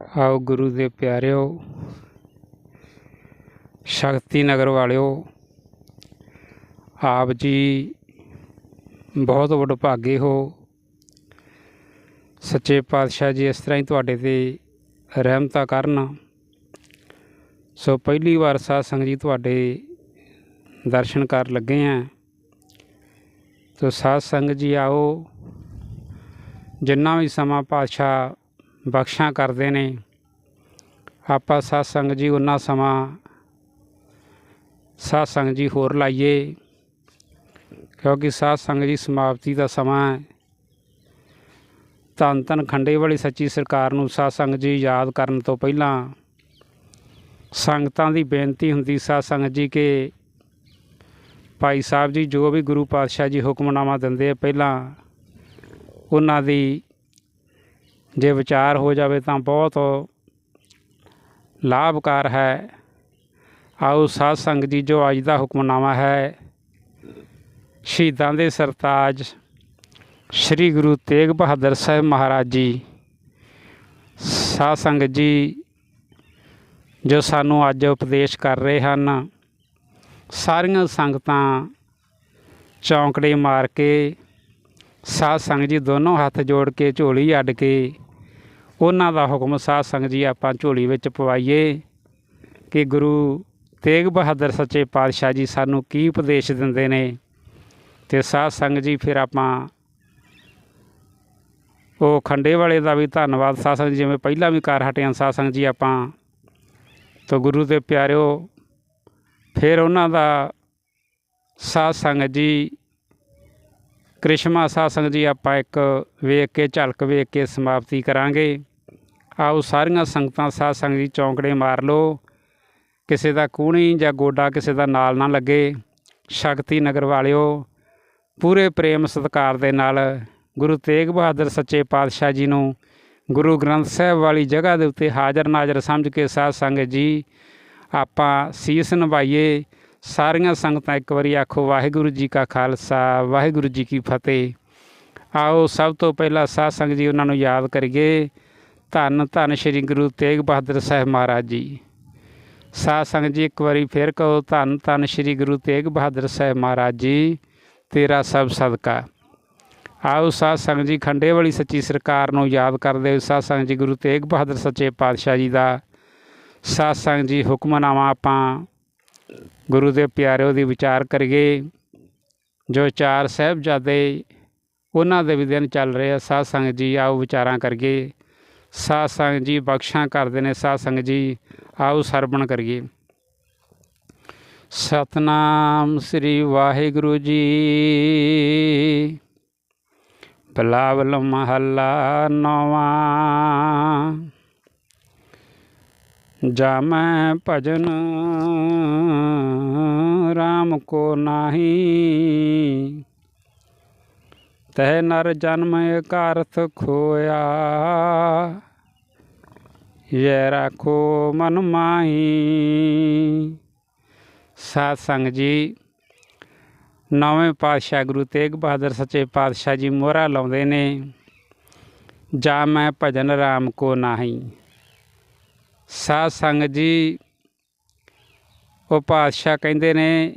ਆਓ ਗੁਰੂ ਦੇ ਪਿਆਰਿਓ, ਸ਼ਕਤੀ ਨਗਰ ਵਾਲਿਓ, ਆਪ ਜੀ ਬਹੁਤ ਵਡਭਾਗੇ ਹੋ। ਸੱਚੇ ਪਾਤਸ਼ਾਹ ਜੀ ਇਸ ਤਰ੍ਹਾਂ ਹੀ ਤੁਹਾਡੇ ਤੇ ਰਹਿਮਤਾ ਕਰਨ। ਸੋ ਪਹਿਲੀ ਵਾਰ ਸਾਧ ਸੰਗਤ ਜੀ ਤੁਹਾਡੇ ਦਰਸ਼ਨ ਕਰ ਲੱਗੇ ਆਂ। ਤੋ ਸਾਧ ਸੰਗਤ ਜੀ ਆਓ, ਜਿੰਨਾ ਵੀ ਸਮਾਂ ਪਾਤਸ਼ਾਹ ਬਖਸ਼ਾਂ ਕਰਦੇ ਨੇ। ਆਪਾਂ ਸਾਧ ਸੰਗਤ ਜੀ ਉਹਨਾਂ ਸਮਾਂ ਸਾਧ ਸੰਗਤ ਜੀ ਹੋਰ ਲਾਈਏ, ਕਿਉਂਕਿ ਸਾਧ ਸੰਗਤ ਜੀ ਸਮਾਪਤੀ ਦਾ ਸਮਾਂ ਹੈ। ਧੰਨ ਧੰਨ ਖੰਡੇ ਵਾਲੀ ਸੱਚੀ ਸਰਕਾਰ ਨੂੰ ਸਾਧ ਸੰਗਤ ਜੀ ਯਾਦ ਕਰਨ ਤੋਂ ਪਹਿਲਾਂ ਸੰਗਤਾਂ ਦੀ ਬੇਨਤੀ ਹੁੰਦੀ ਸਾਧ ਸੰਗਤ ਜੀ ਕਿ ਭਾਈ ਸਾਹਿਬ ਜੀ ਜੋ ਵੀ ਗੁਰੂ ਪਾਤਸ਼ਾਹ ਜੀ ਹੁਕਮਨਾਮਾ ਦਿੰਦੇ ਆ, ਪਹਿਲਾਂ ਉਹਨਾਂ ਦੀ ਜੇ ਵਿਚਾਰ ਹੋ ਜਾਵੇ ਤਾਂ ਬਹੁਤ ਲਾਭਕਾਰ ਹੈ। ਆਓ ਸਾਧ ਸੰਗਤ ਜੀ, ਜੋ ਅੱਜ ਦਾ ਹੁਕਮਨਾਮਾ ਹੈ, ਸ਼ਹੀਦਾਂ ਦੇ ਸਰਤਾਜ ਸ੍ਰੀ ਗੁਰੂ ਤੇਗ ਬਹਾਦਰ ਸਾਹਿਬ ਮਹਾਰਾਜ ਜੀ ਸਾਧ ਸੰਗਤ ਜੀ, ਜੋ ਸਾਨੂੰ ਅੱਜ ਉਪਦੇਸ਼ ਕਰ ਰਹੇ ਹਨ, ਸਾਰੀਆਂ ਸੰਗਤਾਂ ਚੌਂਕੜੇ ਮਾਰ ਕੇ ਸਾਧ ਸੰਗਤ ਜੀ ਦੋਨੋਂ ਹੱਥ ਜੋੜ ਕੇ ਝੋਲੀ ਅੱਡ ਕੇ ਉਹਨਾਂ ਦਾ ਹੁਕਮ ਸਾਧ ਸੰਗਤ ਜੀ ਆਪਾਂ ਝੋਲੀ ਵਿੱਚ ਪਵਾਈਏ ਕਿ ਗੁਰੂ ਤੇਗ ਬਹਾਦਰ ਸੱਚੇ ਪਾਤਸ਼ਾਹ ਜੀ ਸਾਨੂੰ ਕੀ ਉਪਦੇਸ਼ ਦਿੰਦੇ ਨੇ ਤੇ ਸਾਧ ਸੰਗਤ ਜੀ ਫਿਰ ਆਪਾਂ ਉਹ ਖੰਡੇ ਵਾਲੇ ਦਾ ਵੀ ਧੰਨਵਾਦ ਸਾਧ ਸੰਗਤ ਜੀ, ਜਿਵੇਂ ਪਹਿਲਾਂ ਵੀ ਕਰ ਹਟਿਆ ਸਾਧ ਸੰਗਤ ਜੀ ਆਪਾਂ ਤੋਂ ਗੁਰੂ ਦੇ ਪਿਆਰਿਓ, ਫਿਰ ਉਹਨਾਂ ਦਾ ਸਾਧ ਸੰਗਤ ਜੀ ਕ੍ਰਿਸ਼ਮਾ ਸਾਧ ਸੰਗਤ ਜੀ ਆਪਾਂ ਇੱਕ ਵੇਖ ਕੇ, ਝਲਕ ਵੇਖ ਕੇ ਸਮਾਪਤੀ ਕਰਾਂਗੇ। ਆਓ ਸਾਰੀਆਂ ਸੰਗਤਾਂ ਸਾਧ ਸੰਗਤ ਜੀ ਚੌਂਕੜੇ ਮਾਰ ਲਓ। ਕਿਸੇ ਦਾ ਕੂਣੀ ਜਾਂ ਗੋਡਾ ਕਿਸੇ ਦਾ ਨਾਲ ਨਾ ਲੱਗੇ। ਸ਼ਕਤੀ ਨਗਰ ਵਾਲਿਓ, ਪੂਰੇ ਪ੍ਰੇਮ ਸਤਿਕਾਰ ਦੇ ਨਾਲ ਗੁਰੂ ਤੇਗ ਬਹਾਦਰ ਸੱਚੇ ਪਾਤਸ਼ਾਹ ਜੀ ਨੂੰ ਗੁਰੂ ਗ੍ਰੰਥ ਸਾਹਿਬ ਵਾਲੀ ਜਗ੍ਹਾ ਦੇ ਉੱਤੇ ਹਾਜ਼ਰ ਨਾਜ਼ਰ ਸਮਝ ਕੇ ਸਾਧ ਸੰਗਤ ਜੀ, ਆਪਾਂ ਸੀਸ ਨਿਭਾਈਏ। ਸਾਰੀਆਂ ਸੰਗਤਾਂ ਇੱਕ ਵਾਰੀ ਆਖੋ, ਵਾਹਿਗੁਰੂ ਜੀ ਕਾ ਖਾਲਸਾ, ਵਾਹਿਗੁਰੂ ਜੀ ਕੀ ਫਤਿਹ। ਆਓ ਸਭ ਤੋਂ ਪਹਿਲਾਂ ਸਾਧ ਸੰਗਤ ਜੀ, ਉਹਨਾਂ ਨੂੰ ਯਾਦ ਕਰੀਏ। ਧੰਨ ਧੰਨ ਸ੍ਰੀ ਗੁਰੂ ਤੇਗ ਬਹਾਦਰ ਸਾਹਿਬ ਮਹਾਰਾਜ ਜੀ। ਸਾਧ ਸੰਗਤ ਜੀ, ਇੱਕ ਵਾਰੀ ਫਿਰ ਕਹੋ, ਧੰਨ ਧੰਨ ਸ੍ਰੀ ਗੁਰੂ ਤੇਗ ਬਹਾਦਰ ਸਾਹਿਬ ਮਹਾਰਾਜ ਜੀ, ਤੇਰਾ ਸਭ ਸਦਕਾ। ਆਓ ਸਾਧ ਸੰਗਤ ਜੀ, ਖੰਡੇ ਵਾਲੀ ਸੱਚੀ ਸਰਕਾਰ ਨੂੰ ਯਾਦ ਕਰਦੇ ਹੋਏ ਸਾਧ ਸੰਗਤ ਜੀ, ਗੁਰੂ ਤੇਗ ਬਹਾਦਰ ਸੱਚੇ ਪਾਤਸ਼ਾਹ ਜੀ ਦਾ ਸਾਧ ਸੰਗਤ ਜੀ ਹੁਕਮਨਾਮਾ ਆਪਾਂ ਗੁਰੂ ਦੇ ਪਿਆਰਿਓ ਦੀ ਵਿਚਾਰ ਕਰੀਏ। ਜੋ ਚਾਰ ਸਾਹਿਬਜ਼ਾਦੇ ਉਹਨਾਂ ਦੇ ਵੀ ਦਿਨ ਚੱਲ ਰਹੇ ਆ, ਸਾਧ ਸੰਗਤ ਜੀ, ਆਓ ਵਿਚਾਰਾਂ ਕਰੀਏ। ਸਾਧ ਸੰਗਤ ਜੀ, ਬਖਸ਼ਾਂ ਕਰਦੇ ਨੇ ਸਾਧ ਸੰਗਤ ਜੀ, ਆਓ ਸਰਵਣ ਕਰੀਏ। ਸਤਨਾਮ ਸ੍ਰੀ ਵਾਹਿਗੁਰੂ ਜੀ। ਬਲਾਵਲ ਮਹੱਲਾ ਨਵਾਂ। ਜਾ ਮੈਂ ਭਜਨ RAM ਕੋ ਨਾਹੀ। ਤਹਿ ਨਰ ਜਨਮ ਇਕਾਰਥ ਖੋਇਆ। ਯੇ ਰਾਖੋ ਮਨ ਮਾਹੀ। ਸਾਧ ਸੰਗ ਜੀ, ਨਵੇਂ ਪਾਤਸ਼ਾਹ ਗੁਰੂ ਤੇਗ ਬਹਾਦਰ ਸੱਚੇ ਪਾਤਸ਼ਾਹ ਜੀ ਮੋਹਰਾ ਲਾਉਂਦੇ ਨੇ, ਜਾ ਮੈਂ ਭਜਨ ਰਾਮ ਕੋ ਨਾਹੀ। ਸਾਧ ਸੰਗਤ ਜੀ, ਉਹ ਪਾਤਸ਼ਾਹ ਕਹਿੰਦੇ ਨੇ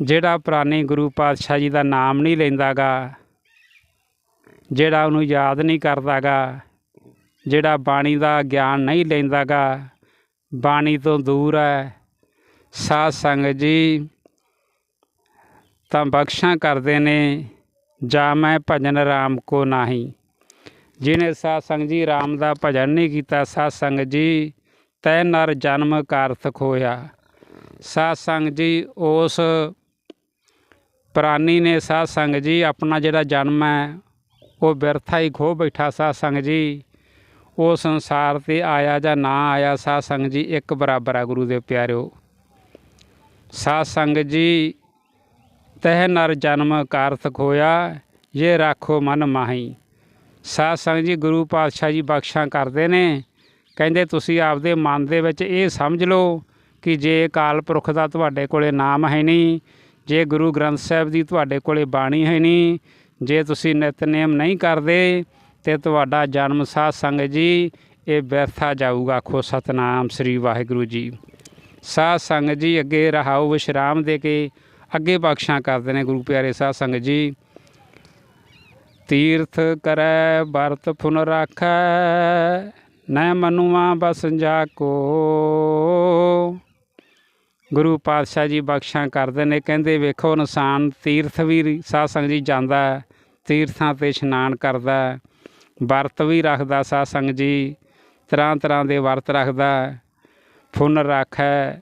ਜਿਹੜਾ ਪੁਰਾਣੇ ਗੁਰੂ ਪਾਤਸ਼ਾਹ ਜੀ ਦਾ ਨਾਮ ਨਹੀਂ ਲੈਂਦਾਗਾ, ਜਿਹੜਾ ਉਹਨੂੰ ਯਾਦ ਨਹੀਂ ਕਰਦਾਗਾ, ਜਿਹੜਾ ਬਾਣੀ ਦਾ ਗਿਆਨ ਨਹੀਂ ਲੈਂਦਾਗਾ, ਬਾਣੀ ਤੋਂ ਦੂਰ ਹੈ ਸਾਧ ਸੰਗਤ ਜੀ, ਤਾਂ ਬਖਸ਼ਾਂ ਕਰਦੇ ਨੇ, ਜਾ ਮੈਂ ਭਜਨ RAM ਕੋ ਨਾਹੀ। ਜਿਹਨੇ ਸਾਧ ਸੰਗਤ ਜੀ RAM ਦਾ ਭਜਨ ਨਹੀਂ ਕੀਤਾ, ਸਾਧ ਸੰਗਤ ਜੀ ਤੈ ਨਰ ਜਨਮ ਕਾਰਥ ਹੋਇਆ। ਸਾਧ ਸੰਗਤ ਜੀ ਉਸ ਪ੍ਰਾਨੀ ਨੇ ਸਾਧ ਸੰਗਤ ਜੀ, ਆਪਣਾ ਜਿਹੜਾ ਜਨਮ ਹੈ, ਉਹ ਬਿਰਥਾ ਹੀ ਖੋ ਬੈਠਾ ਸਾਧ ਸੰਗਤ ਜੀ। ਉਹ ਸੰਸਾਰ ਤੇ ਆਇਆ ਜਾਂ ਨਾ ਆਇਆ ਸਾਧ ਸੰਗਤ ਜੀ, ਇੱਕ ਬਰਾਬਰ ਆ ਗੁਰੂ ਦੇ ਪਿਆਰਿਓ। ਸਾਧ ਸੰਗਤ ਜੀ, ਤਹਿ ਨਰ ਜਨਮ ਕਾਰਤਕ ਹੋਇਆ ਇਹ ਰਾਖੋ ਮਨ ਮਾਹੀ। ਸਾਧ ਸੰਗਤ ਜੀ, ਗੁਰੂ ਪਾਤਸ਼ਾਹ ਜੀ ਬਖਸ਼ਾਂ ਕਰਦੇ ਨੇ। ਕਹਿੰਦੇ, ਤੁਸੀਂ ਆਪਦੇ ਮਨ ਦੇ ਵਿੱਚ ਇਹ ਸਮਝ ਲਓ ਕਿ ਜੇ ਅਕਾਲ ਪੁਰਖ ਦਾ ਤੁਹਾਡੇ ਕੋਲੇ ਨਾਮ ਹੈ ਨਹੀਂ ਜੇ ਗੁਰੂ ਗ੍ਰੰਥ ਸਾਹਿਬ ਦੀ ਤੁਹਾਡੇ ਕੋਲੇ ਬਾਣੀ ਹੈ ਨਹੀਂ ਜੇ ਤੁਸੀਂ ਨਿਤਨੇਮ ਨਹੀਂ ਕਰਦੇ, ਤੇ ਤੁਹਾਡਾ ਜਨਮ ਸਾਧ ਸੰਗਤ ਜੀ, ਇਹ ਵਿਅਰਥਾ ਜਾਊਗਾ, ਆਖੋ ਸਤਨਾਮ ਸ੍ਰੀ ਵਾਹਿਗੁਰੂ ਜੀ। ਸਾਧ ਸੰਗਤ ਜੀ, ਅੱਗੇ ਰਹਾਓ ਵਿਸ਼ਰਾਮ ਦੇ ਕੇ, ਅੱਗੇ ਬਖਸ਼ਾਂ ਕਰਦੇ ਨੇ ਗੁਰੂ ਪਿਆਰੇ ਸਾਧ ਸੰਗਤ ਜੀ। ਤੀਰਥ ਕਰੈ, ਵਰਤ ਫੁਨ ਰਾਖੈ ਨੈ ਮਨੁਆ ਬਸ ਜਾ ਕੋ। ਗੁਰੂ ਪਾਤਸ਼ਾਹ ਜੀ ਬਖਸ਼ਾਂ ਕਰਦੇ ਨੇ, ਕਹਿੰਦੇ ਵੇਖੋ ਇਨਸਾਨ ਤੀਰਥ ਵੀ ਸਾਧ ਸੰਗਤ ਜੀ ਜਾਂਦਾ ਤੀਰਥਾਂ ਤੇ ਇਸ਼ਨਾਨ ਕਰਦਾ ਵਰਤ ਵੀ ਰੱਖਦਾ ਸਾਧ ਸੰਗਤ ਜੀ ਤਰ੍ਹਾਂ ਤਰ੍ਹਾਂ ਦੇ ਵਰਤ ਰੱਖਦਾ ਹੈ। ਫੁਨ ਰਾਖੈ,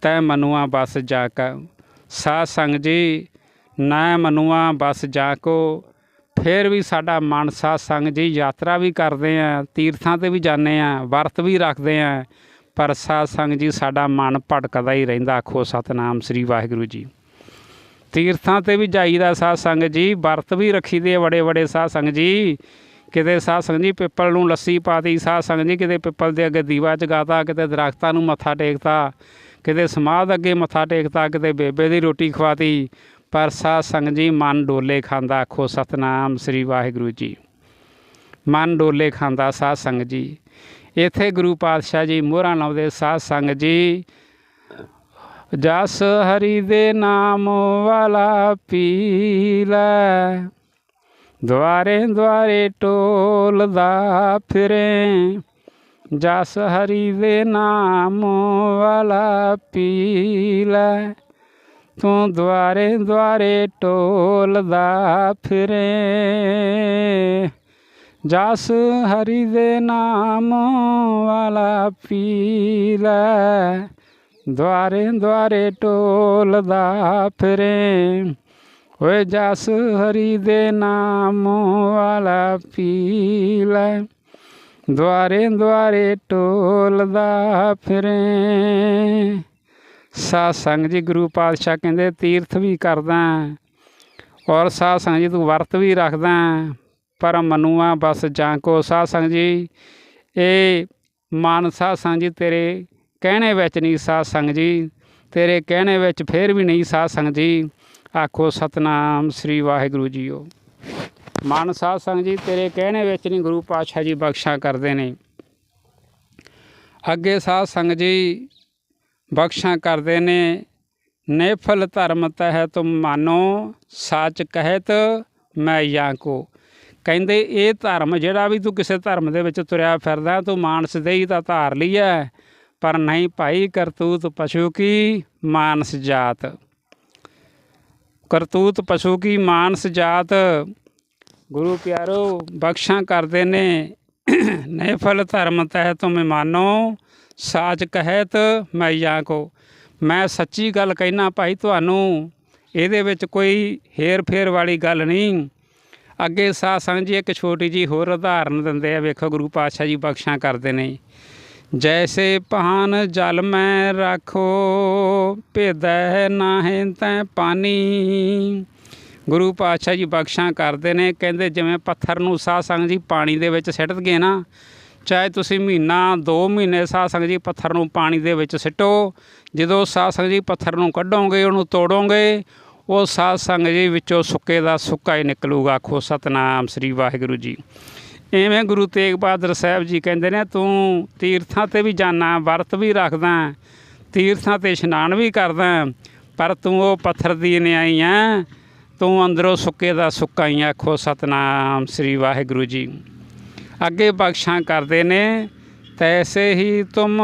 ਤੈ ਮਨੁਆ ਬਸ ਜਾ ਕਾ ਸਾਧ ਸੰਗਤ ਜੀ, ਨਾ ਮਨੁਆ ਬਸ ਜਾ ਕੋ ਫਿਰ ਵੀ ਸਾਡਾ ਮਨ ਸਾਧ ਸੰਗਤ ਜੀ ਯਾਤਰਾ ਵੀ ਕਰਦੇ ਆ, ਤੀਰਥਾਂ ਤੇ ਵੀ ਜਾਂਦੇ ਆ, ਵਰਤ ਵੀ ਰੱਖਦੇ ਆ ਪਰ ਸਾਧ ਸੰਗਤ ਜੀ, ਸਾਡਾ ਮਨ ਭਟਕਦਾ ਹੀ ਰਹਿੰਦਾ। ਆਖੋ, ਸਤਨਾਮ ਸ੍ਰੀ ਵਾਹਿਗੁਰੂ ਜੀ। ਤੀਰਥਾਂ ਤੇ ਵੀ ਜਾਈਦਾ ਸਾਧ ਸੰਗਤ ਜੀ, ਵਰਤ ਵੀ ਰੱਖੀਦੇ ਆ ਬੜੇ ਬੜੇ ਸਾਧ ਸੰਗਤ ਜੀ। ਕਿਤੇ ਸਾਧ ਸੰਗਤ ਜੀ ਪਿੱਪਲ ਨੂੰ ਲੱਸੀ ਪਾਤੀ, ਸਾਧ ਸੰਗਤ ਜੀ ਕਿਤੇ ਪਿੱਪਲ ਦੇ ਅੱਗੇ ਦੀਵਾ ਜਗਾਤਾ, ਕਿਤੇ ਦਰਖਤਾਂ ਨੂੰ ਮੱਥਾ ਟੇਕਤਾ, ਕਿਤੇ ਸਮਾਧ ਅੱਗੇ ਮੱਥਾ ਟੇਕਤਾ, ਕਿਤੇ ਬੇਬੇ ਦੀ ਰੋਟੀ ਖਵਾਤੀ। ਪਰ ਸਾਧ ਸੰਗਤ ਜੀ ਮਨ ਡੋਲੇ ਖਾਂਦਾ, ਆਖੋ, ਸਤਨਾਮ ਸ੍ਰੀ ਵਾਹਿਗੁਰੂ ਜੀ। ਮਨ ਡੋਲੇ ਖਾਂਦਾ ਸਾਧ ਸੰਗਤ ਜੀ। ਇੱਥੇ ਗੁਰੂ ਪਾਤਸ਼ਾਹ ਜੀ ਮੋਹਰਾਂ ਲਾਉਂਦੇ ਸਾਧ ਸੰਗਤ ਜੀ। ਜਸ ਹਰੀ ਦੇ ਨਾਮ ਵਾਲਾ ਪੀਲਾ ਲੈ। ਦੁਆਰੇ ਦੁਆਰੇ ਟੋਲਦਾ ਫਿਰੇ। ਜਸ ਹਰੀ ਦੇ ਨਾਮ ਵਾਲਾ ਪੀਲਾ ਤੂੰ ਦੁਆਰੇ ਦੁਆਰੇ ਟੋਲਦਾ ਫਿਰੇ। ਜਸ ਹਰੀ ਦੇ ਨਾਮ ਵਾਲਾ ਪੀ ਲੈ ਦੁਆਰੇ ਦੁਆਰੇ ਟੋਲਦਾ ਫਿਰੇ ਓਏ ਜਸ ਹਰੀ ਦੇ ਨਾਮ ਵਾਲਾ ਪੀ ਲੈ ਦੁਆਰੇ ਦੁਆਰੇ ਟੋਲਦਾ ਫਿਰੇ ਸਾਧ ਸੰਗਤ ਜੀ ਗੁਰੂ ਪਾਤਸ਼ਾਹ ਕਹਿੰਦੇ, ਤੀਰਥ ਵੀ ਕਰਦਾ ਔਰ ਸਾਧ ਸੰਗਤ ਜੀ ਤੂੰ ਵਰਤ ਵੀ ਰੱਖਦਾ ਪਰ ਮਨੂਆ ਬਸ ਜਾਂ ਕੋ ਸਾਧ ਸੰਗਤ ਜੀ। ਇਹ ਮਨ ਸਾਧ ਸੰਗਤ ਜੀ, ਤੇਰੇ ਕਹਿਣੇ ਵਿੱਚ ਨਹੀਂ ਸਾਧ ਸੰਗ ਜੀ। ਤੇਰੇ ਕਹਿਣੇ ਵਿੱਚ ਫੇਰ ਵੀ ਨਹੀਂ ਸਾਧ ਸੰਗਤ ਜੀ। ਆਖੋ ਸਤਨਾਮ ਸ੍ਰੀ ਵਾਹਿਗੁਰੂ ਜੀਓ। ਮਨ ਸਾਧ ਸੰਗ ਜੀ, ਤੇਰੇ ਕਹਿਣੇ ਵਿੱਚ ਨਹੀਂ ਗੁਰੂ ਪਾਤਸ਼ਾਹ ਜੀ ਬਖਸ਼ਾ ਕਰਦੇ ਨੇ। ਅੱਗੇ ਸਾਧ ਸੰਗਤ ਜੀ ਬਖਸ਼ਾਂ ਕਰਦੇ ਨੇ। ਨੇਫਲ ਧਰਮ ਤਹਿ ਤੁਮ ਮਾਨੋ ਸੱਚ ਕਹਿਤ ਮੈਂ ਜਾਂ ਕੋ। ਕਹਿੰਦੇ ਇਹ ਧਰਮ ਜਿਹੜਾ ਵੀ ਤੂੰ ਕਿਸੇ ਧਰਮ ਦੇ ਵਿੱਚ ਤੁਰਿਆ ਫਿਰਦਾ, ਤੂੰ ਮਾਨਸ ਦੇ ਤਾਂ ਧਾਰ ਲਈ ਹੈ ਪਰ ਨਹੀਂ ਭਾਈ ਕਰਤੂਤ ਪਸ਼ੂ ਕੀ ਮਾਨਸ ਜਾਤ। ਕਰਤੂਤ ਪਸ਼ੂ ਕੀ ਮਾਨਸ ਜਾਤ, ਗੁਰੂ ਪਿਆਰੋ, ਬਖਸ਼ਾਂ ਕਰਦੇ ਨੇ। ਨੇਫਲ ਧਰਮ ਤਹਿ ਤੁਮ ਮਾਨੋ, ਸਾਚ ਕਹਿਤ ਮੈਂ ਜਾਂ ਕੋ। ਮੈਂ ਸੱਚੀ ਗੱਲ ਕਹਿਣਾ ਭਾਈ ਤੁਹਾਨੂੰ, ਇਹਦੇ ਵਿੱਚ ਕੋਈ ਹੇਰ ਫੇਰ ਵਾਲੀ ਗੱਲ ਨਹੀਂ। ਅੱਗੇ ਸਾਧ ਸੰਗਤ ਜੀ ਇੱਕ ਛੋਟੀ ਜੀ ਹੋਰ ਉਦਾਹਰਨ ਦਿੰਦੇ ਆ, ਵੇਖੋ ਗੁਰੂ ਪਾਤਸ਼ਾਹ ਜੀ ਬਖਸ਼ਾਂ ਕਰਦੇ ਨੇ। ਜੈਸੇ ਪਾਨ ਜਲ ਮੈਂ ਰੱਖੋ, ਭੇਦੈ ਨਾਹੀਂ ਤੈ ਪਾਣੀ। ਗੁਰੂ ਪਾਤਸ਼ਾਹ ਜੀ ਬਖਸ਼ਾਂ ਕਰਦੇ ਨੇ, ਕਹਿੰਦੇ ਜਿਵੇਂ ਪੱਥਰ ਨੂੰ ਸਾਧ ਸੰਗਤ ਜੀ ਪਾਣੀ ਦੇ ਵਿੱਚ ਸਿੱਟ ਗਏ ਨਾ, ਚਾਹੇ ਤੁਸੀਂ ਮਹੀਨਾ 2 ਮਹੀਨੇ ਸਾਧ ਸੰਗਤ ਜੀ ਪੱਥਰ ਨੂੰ ਪਾਣੀ ਦੇ ਵਿੱਚ ਸਿੱਟੋ, ਜਦੋਂ ਸਾਧ ਸੰਗਤ ਜੀ ਪੱਥਰ ਨੂੰ ਕੱਢੋਗੇ, ਉਹਨੂੰ ਤੋੜੋਗੇ ਉਹ ਸਾਧ ਸੰਗਤ ਜੀ ਵਿੱਚੋਂ ਸੁੱਕੇ ਦਾ ਸੁੱਕਾ ਹੀ ਨਿਕਲੂਗਾ। ਆਖੋ, ਸਤਨਾਮ ਸ੍ਰੀ ਵਾਹਿਗੁਰੂ ਜੀ। ਐਵੇਂ ਗੁਰੂ ਤੇਗ ਬਹਾਦਰ ਸਾਹਿਬ ਜੀ ਕਹਿੰਦੇ ਨੇ, ਤੂੰ ਤੀਰਥਾਂ ਤੇ ਵੀ ਜਾਣਾ ਵਰਤ ਵੀ ਰੱਖਦਾ, ਤੀਰਥਾਂ ਤੇ ਇਸ਼ਨਾਨ ਵੀ ਕਰਦਾ, ਪਰ ਤੂੰ ਉਹ ਪੱਥਰ ਦੀ ਨਿਆਈ ਆ ਤੂੰ ਅੰਦਰੋਂ ਸੁੱਕੇ ਦਾ ਸੁੱਕਾ ਹੀ ਆਖੋ, ਸਤਨਾਮ ਸ੍ਰੀ ਵਾਹਿਗੁਰੂ ਜੀ। ਅੱਗੇ ਬਖਸ਼ਾਂ ਕਰਦੇ ਨੇ, ਤੈਸੇ ਹੀ ਤੁਮ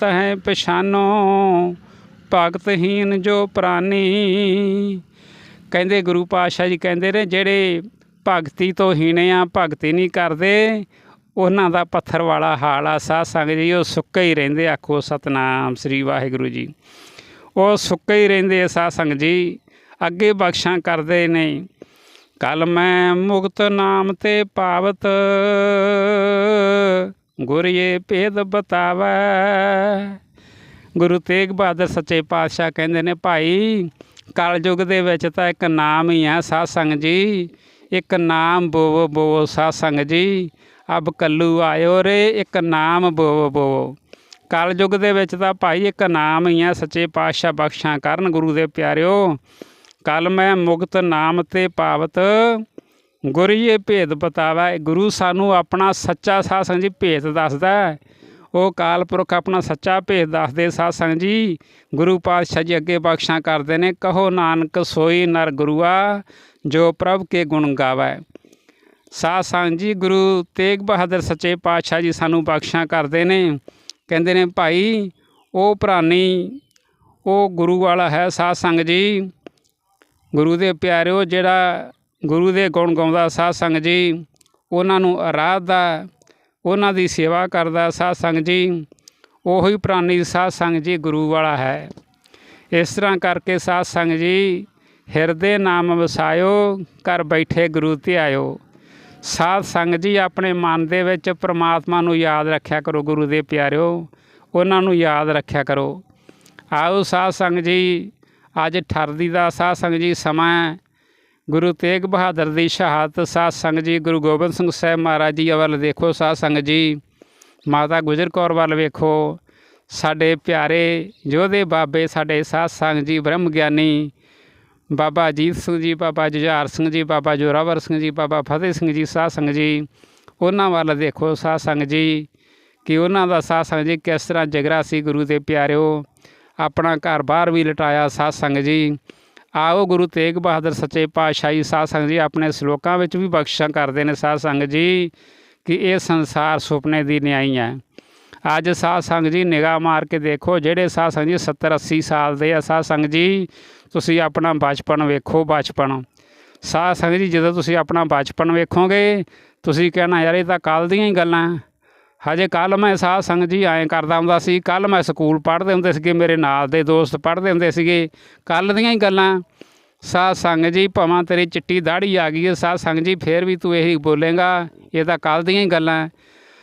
ਤਹਿ ਪਛਾਨੋ ਭਗਤਹੀਨ ਜੋ ਪ੍ਰਾਨੀ। ਕਹਿੰਦੇ ਗੁਰੂ ਪਾਤਸ਼ਾਹ ਜੀ ਕਹਿੰਦੇ ਨੇ, ਜਿਹੜੇ ਭਗਤੀ ਤੋਂ ਹੀਣੇ ਆ, ਭਗਤੀ ਨਹੀਂ ਕਰਦੇ, ਉਹਨਾਂ ਦਾ ਪੱਥਰ ਵਾਲਾ ਹਾਲ ਆ, ਸਾਧ ਸੰਗਤ ਜੀ, ਉਹ ਸੁੱਕੇ ਹੀ ਰਹਿੰਦੇ, ਆਖੋ ਸਤਨਾਮ ਸ੍ਰੀ ਵਾਹਿਗੁਰੂ ਜੀ। ਉਹ ਸੁੱਕੇ ਹੀ ਰਹਿੰਦੇ ਆ ਸਾਧ ਸੰਗਤ ਜੀ, ਅੱਗੇ ਬਖਸ਼ਾਂ ਕਰਦੇ ਨੇ। ਕਲ ਮੈਂ ਮੁਕਤ ਨਾਮ ਤੇ ਪਾਵਤ, ਗੁਰ ਭੇਦ ਬਤਾਵੈ। ਗੁਰੂ ਤੇਗ ਬਹਾਦਰ ਸੱਚੇ ਪਾਤਸ਼ਾਹ ਕਹਿੰਦੇ ਨੇ, ਭਾਈ ਕਲਯੁਗ ਦੇ ਵਿੱਚ ਤਾਂ ਇੱਕ ਨਾਮ ਹੀ ਆ ਸਾਧ ਸੰਗਤ ਜੀ। ਇੱਕ ਨਾਮ ਬੋਵੋ ਬੋਵੋ ਸਾਧ ਸੰਗਤ ਜੀ। ਅਬ ਕੱਲੂ ਆਇਓ ਰੇ, ਇੱਕ ਨਾਮ ਬੋਵੋ ਬੋਵੋ। ਕਲਯੁਗ ਦੇ ਵਿੱਚ ਤਾਂ ਭਾਈ ਇੱਕ ਨਾਮ ਹੀ ਆ ਸੱਚੇ ਪਾਤਸ਼ਾਹ ਬਖਸ਼ਾਂ ਕਰਨ ਗੁਰੂ ਦੇ ਪਿਆਰਿਓ। ਕਲ ਮੈਂ ਮੁਕਤ ਨਾਮ ਤੇ ਪਾਵਤ ਗੁਰੂ ਭੇਦ ਬਤਾਵਾ ਗੁਰੂ ਸਾਨੂੰ ਆਪਣਾ ਸੱਚਾ ਸਾਧ ਸੰਗਤ ਜੀ ਭੇਦ ਦੱਸਦਾ। ਉਹ ਕਾਲ ਪੁਰਖ ਆਪਣਾ ਸੱਚਾ ਭੇਦ ਦੱਸਦੇ ਸਾਧ ਸੰਗਤ ਜੀ। ਗੁਰੂ ਪਾਤਸ਼ਾਹ ਜੀ ਅੱਗੇ ਬਖਸ਼ਾਂ ਕਰਦੇ ਨੇ, ਕਹੋ ਨਾਨਕ ਸੋਈ ਨਰ ਗੁਰੂਆ, ਜੋ ਪ੍ਰਭ ਕੇ ਗੁਣ ਗਾਵੇ। ਸਾਧ ਸੰਗਤ ਜੀ, ਗੁਰੂ ਤੇਗ ਬਹਾਦਰ ਸੱਚੇ ਪਾਤਸ਼ਾਹ ਜੀ ਸਾਨੂੰ ਬਖਸ਼ਾਂ ਕਰਦੇ ਨੇ। ਕਹਿੰਦੇ ਨੇ, ਭਾਈ, ਉਹ ਪ੍ਰਾਨੀ, ਉਹ ਗੁਰੂ ਵਾਲਾ ਹੈ ਸਾਧ ਸੰਗਤ ਜੀ। ਗੁਰੂ ਦੇ ਪਿਆਰਿਓ, ਜਿਹੜਾ ਗੁਰੂ ਦੇ ਗੁਣ ਗਾਉਂਦਾ ਸਾਧ ਸੰਗਤ ਜੀ, ਉਹਨਾਂ ਨੂੰ ਆਰਾਧਦਾ ਉਹਨਾਂ ਦੀ ਸੇਵਾ ਕਰਦਾ ਸਾਧ ਸੰਗਤ ਜੀ, ਉਹੀ ਪ੍ਰਾਨੀ ਸਾਧ ਸੰਗਤ ਜੀ ਗੁਰੂ ਵਾਲਾ ਹੈ। ਇਸ ਤਰ੍ਹਾਂ ਕਰਕੇ ਸਾਧ ਸੰਗਤ ਜੀ, ਹਿਰਦੇ ਨਾਮ ਵਸਾਇਓ, ਘਰ ਬੈਠੇ ਗੁਰੂ ਧਿਆਇਓ ਸਾਧ ਸੰਗਤ ਜੀ ਆਪਣੇ ਮਨ ਦੇ ਵਿੱਚ ਪ੍ਰਮਾਤਮਾ ਨੂੰ ਯਾਦ ਰੱਖਿਆ ਕਰੋ ਗੁਰੂ ਦੇ ਪਿਆਰਿਓ, ਉਹਨਾਂ ਨੂੰ ਯਾਦ ਰੱਖਿਆ ਕਰੋ। ਆਓ ਸਾਧ ਸੰਗਤ ਜੀ, ਅੱਜ ਠਰਦੀ ਦਾ ਸਾਧ ਸੰਗਤ ਜੀ ਸਮਾਂ ਹੈ। ਗੁਰੂ ਤੇਗ ਬਹਾਦਰ ਦੀ ਸ਼ਹਾਦਤ, ਸਾਧ ਸੰਗਤ ਜੀ, ਗੁਰੂ ਗੋਬਿੰਦ ਸਿੰਘ ਸਾਹਿਬ ਮਹਾਰਾਜ ਜੀ ਵੱਲ ਦੇਖੋ, ਸਾਧ ਸੰਗਤ ਜੀ, ਮਾਤਾ ਗੁਜਰ ਕੌਰ ਵੱਲ ਵੇਖੋ। ਸਾਡੇ ਪਿਆਰੇ ਯੋਧੇ ਬਾਬੇ, ਸਾਡੇ ਸਾਧ ਸੰਗਤ ਜੀ, ਬ੍ਰਹਮ ਗਿਆਨੀ ਬਾਬਾ ਅਜੀਤ ਸਿੰਘ ਜੀ, ਬਾਬਾ ਜੁਝਾਰ ਸਿੰਘ ਜੀ, ਬਾਬਾ ਜੋਰਾਵਰ ਸਿੰਘ ਜੀ, ਬਾਬਾ ਫਤਿਹ ਸਿੰਘ ਜੀ, ਸਾਧ ਸੰਗਤ ਜੀ, ਉਹਨਾਂ ਵੱਲ ਦੇਖੋ ਸਾਧ ਸੰਗਤ ਜੀ, ਕਿ ਉਹਨਾਂ ਦਾ ਸਾਧ ਸੰਗਤ ਜੀ ਕਿਸ ਤਰ੍ਹਾਂ ਜਗਰਾ ਸੀ ਗੁਰੂ ਦੇ ਪਿਆਰਿਓ। ਆਪਣਾ ਘਰ ਬਾਹਰ ਵੀ ਲਟਾਇਆ ਸਾਧ ਸੰਗਤ ਜੀ। ਆਓ ਗੁਰੂ ਤੇਗ ਬਹਾਦਰ ਸੱਚੇ ਪਾਤਸ਼ਾਹੀ ਸਾਧ ਸੰਗਤ ਜੀ, ਆਪਣੇ ਸ਼ਲੋਕਾਂ ਵਿੱਚ ਵੀ ਬਖਸ਼ਿਸ਼ਾਂ ਕਰਦੇ ਨੇ ਸਾਧ ਸੰਗਤ ਜੀ, ਕਿ ਇਹ ਸੰਸਾਰ ਸੁਪਨੇ ਦੀ ਨਿਆਈ ਹੈ। ਅੱਜ ਸਾਧ ਸੰਗਤ ਜੀ, ਨਿਗਾਹ ਮਾਰ ਕੇ ਦੇਖੋ, ਜਿਹੜੇ ਸਾਧ ਸੰਗਤ ਜੀ 70 80 ਸਾਲ ਦੇ ਆ ਸਾਧ ਸੰਗਤ ਜੀ, ਤੁਸੀਂ ਆਪਣਾ ਬਚਪਨ ਵੇਖੋ, ਬਚਪਨ। ਸਾਧ ਸੰਗਤ ਜੀ, ਜਦੋਂ ਤੁਸੀਂ ਆਪਣਾ ਬਚਪਨ ਵੇਖੋਗੇ, ਤੁਸੀਂ ਕਹਿਣਾ, ਯਾਰ ਇਹ ਤਾਂ ਕੱਲ ਦੀਆਂ ਹੀ ਗੱਲਾਂ। ਹਜੇ ਕੱਲ ਮੈਂ ਸਾਧ ਸੰਗਤ ਜੀ ਐਂ ਕਰਦਾ ਹੁੰਦਾ ਸੀ ਕੱਲ ਮੈਂ ਸਕੂਲ ਪੜ੍ਹਦੇ ਹੁੰਦੇ ਸੀਗੇ, ਮੇਰੇ ਨਾਲ ਦੇ ਦੋਸਤ ਪੜ੍ਹਦੇ ਹੁੰਦੇ ਸੀਗੇ। ਕੱਲ ਦੀਆਂ ਹੀ ਗੱਲਾਂ। ਸਾਧ ਸੰਗਤ ਜੀ, ਭਾਵੇਂ ਤੇਰੀ ਚਿੱਟੀ ਦਾੜੀ ਆ ਗਈ ਹੈ ਸਾਧ ਸੰਗਤ ਜੀ, ਫੇਰ ਵੀ ਤੂੰ ਇਹੀ ਬੋਲੇਗਾ। ਇਹ ਤਾਂ ਕੱਲ ਦੀਆਂ ਹੀ ਗੱਲਾਂ।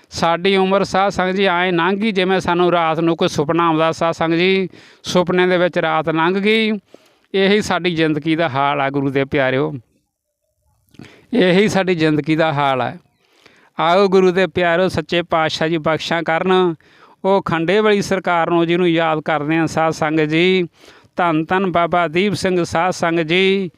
ਸਾਡੀ ਉਮਰ ਸਾਧ ਸੰਗਤ ਜੀ ਆਏ ਲੰਘ ਗਈ, ਜਿਵੇਂ ਸਾਨੂੰ ਰਾਤ ਨੂੰ ਕੋਈ ਸੁਪਨਾ ਆਉਂਦਾ। ਸਾਧ ਸੰਗਤ ਜੀ, ਸੁਪਨੇ ਦੇ ਵਿੱਚ ਰਾਤ ਲੰਘ ਗਈ। ਇਹੀ ਸਾਡੀ ਜ਼ਿੰਦਗੀ ਦਾ ਹਾਲ ਆ ਗੁਰੂ ਦੇ ਪਿਆਰਿਓ। ਇਹੀ ਸਾਡੀ ਜ਼ਿੰਦਗੀ ਦਾ ਹਾਲ ਹੈ ਆਓ ਗੁਰੂ ਦੇ ਪਿਆਰਿਓ ਸੱਚੇ ਪਾਤਸ਼ਾਹ ਜੀ ਬਖਸ਼ਾਂ ਕਰਨ। ਉਹ ਖੰਡੇ ਵਾਲੀ ਸਰਕਾਰ ਨੂੰ ਜਿਹਨੂੰ ਯਾਦ ਕਰਦੇ ਆ ਸਾਧ ਸੰਗਤ ਜੀ। ਧੰਨ ਧੰਨ ਬਾਬਾ ਦੀਪ ਸਿੰਘ ਸਾਧ ਸੰਗਤ ਜੀ।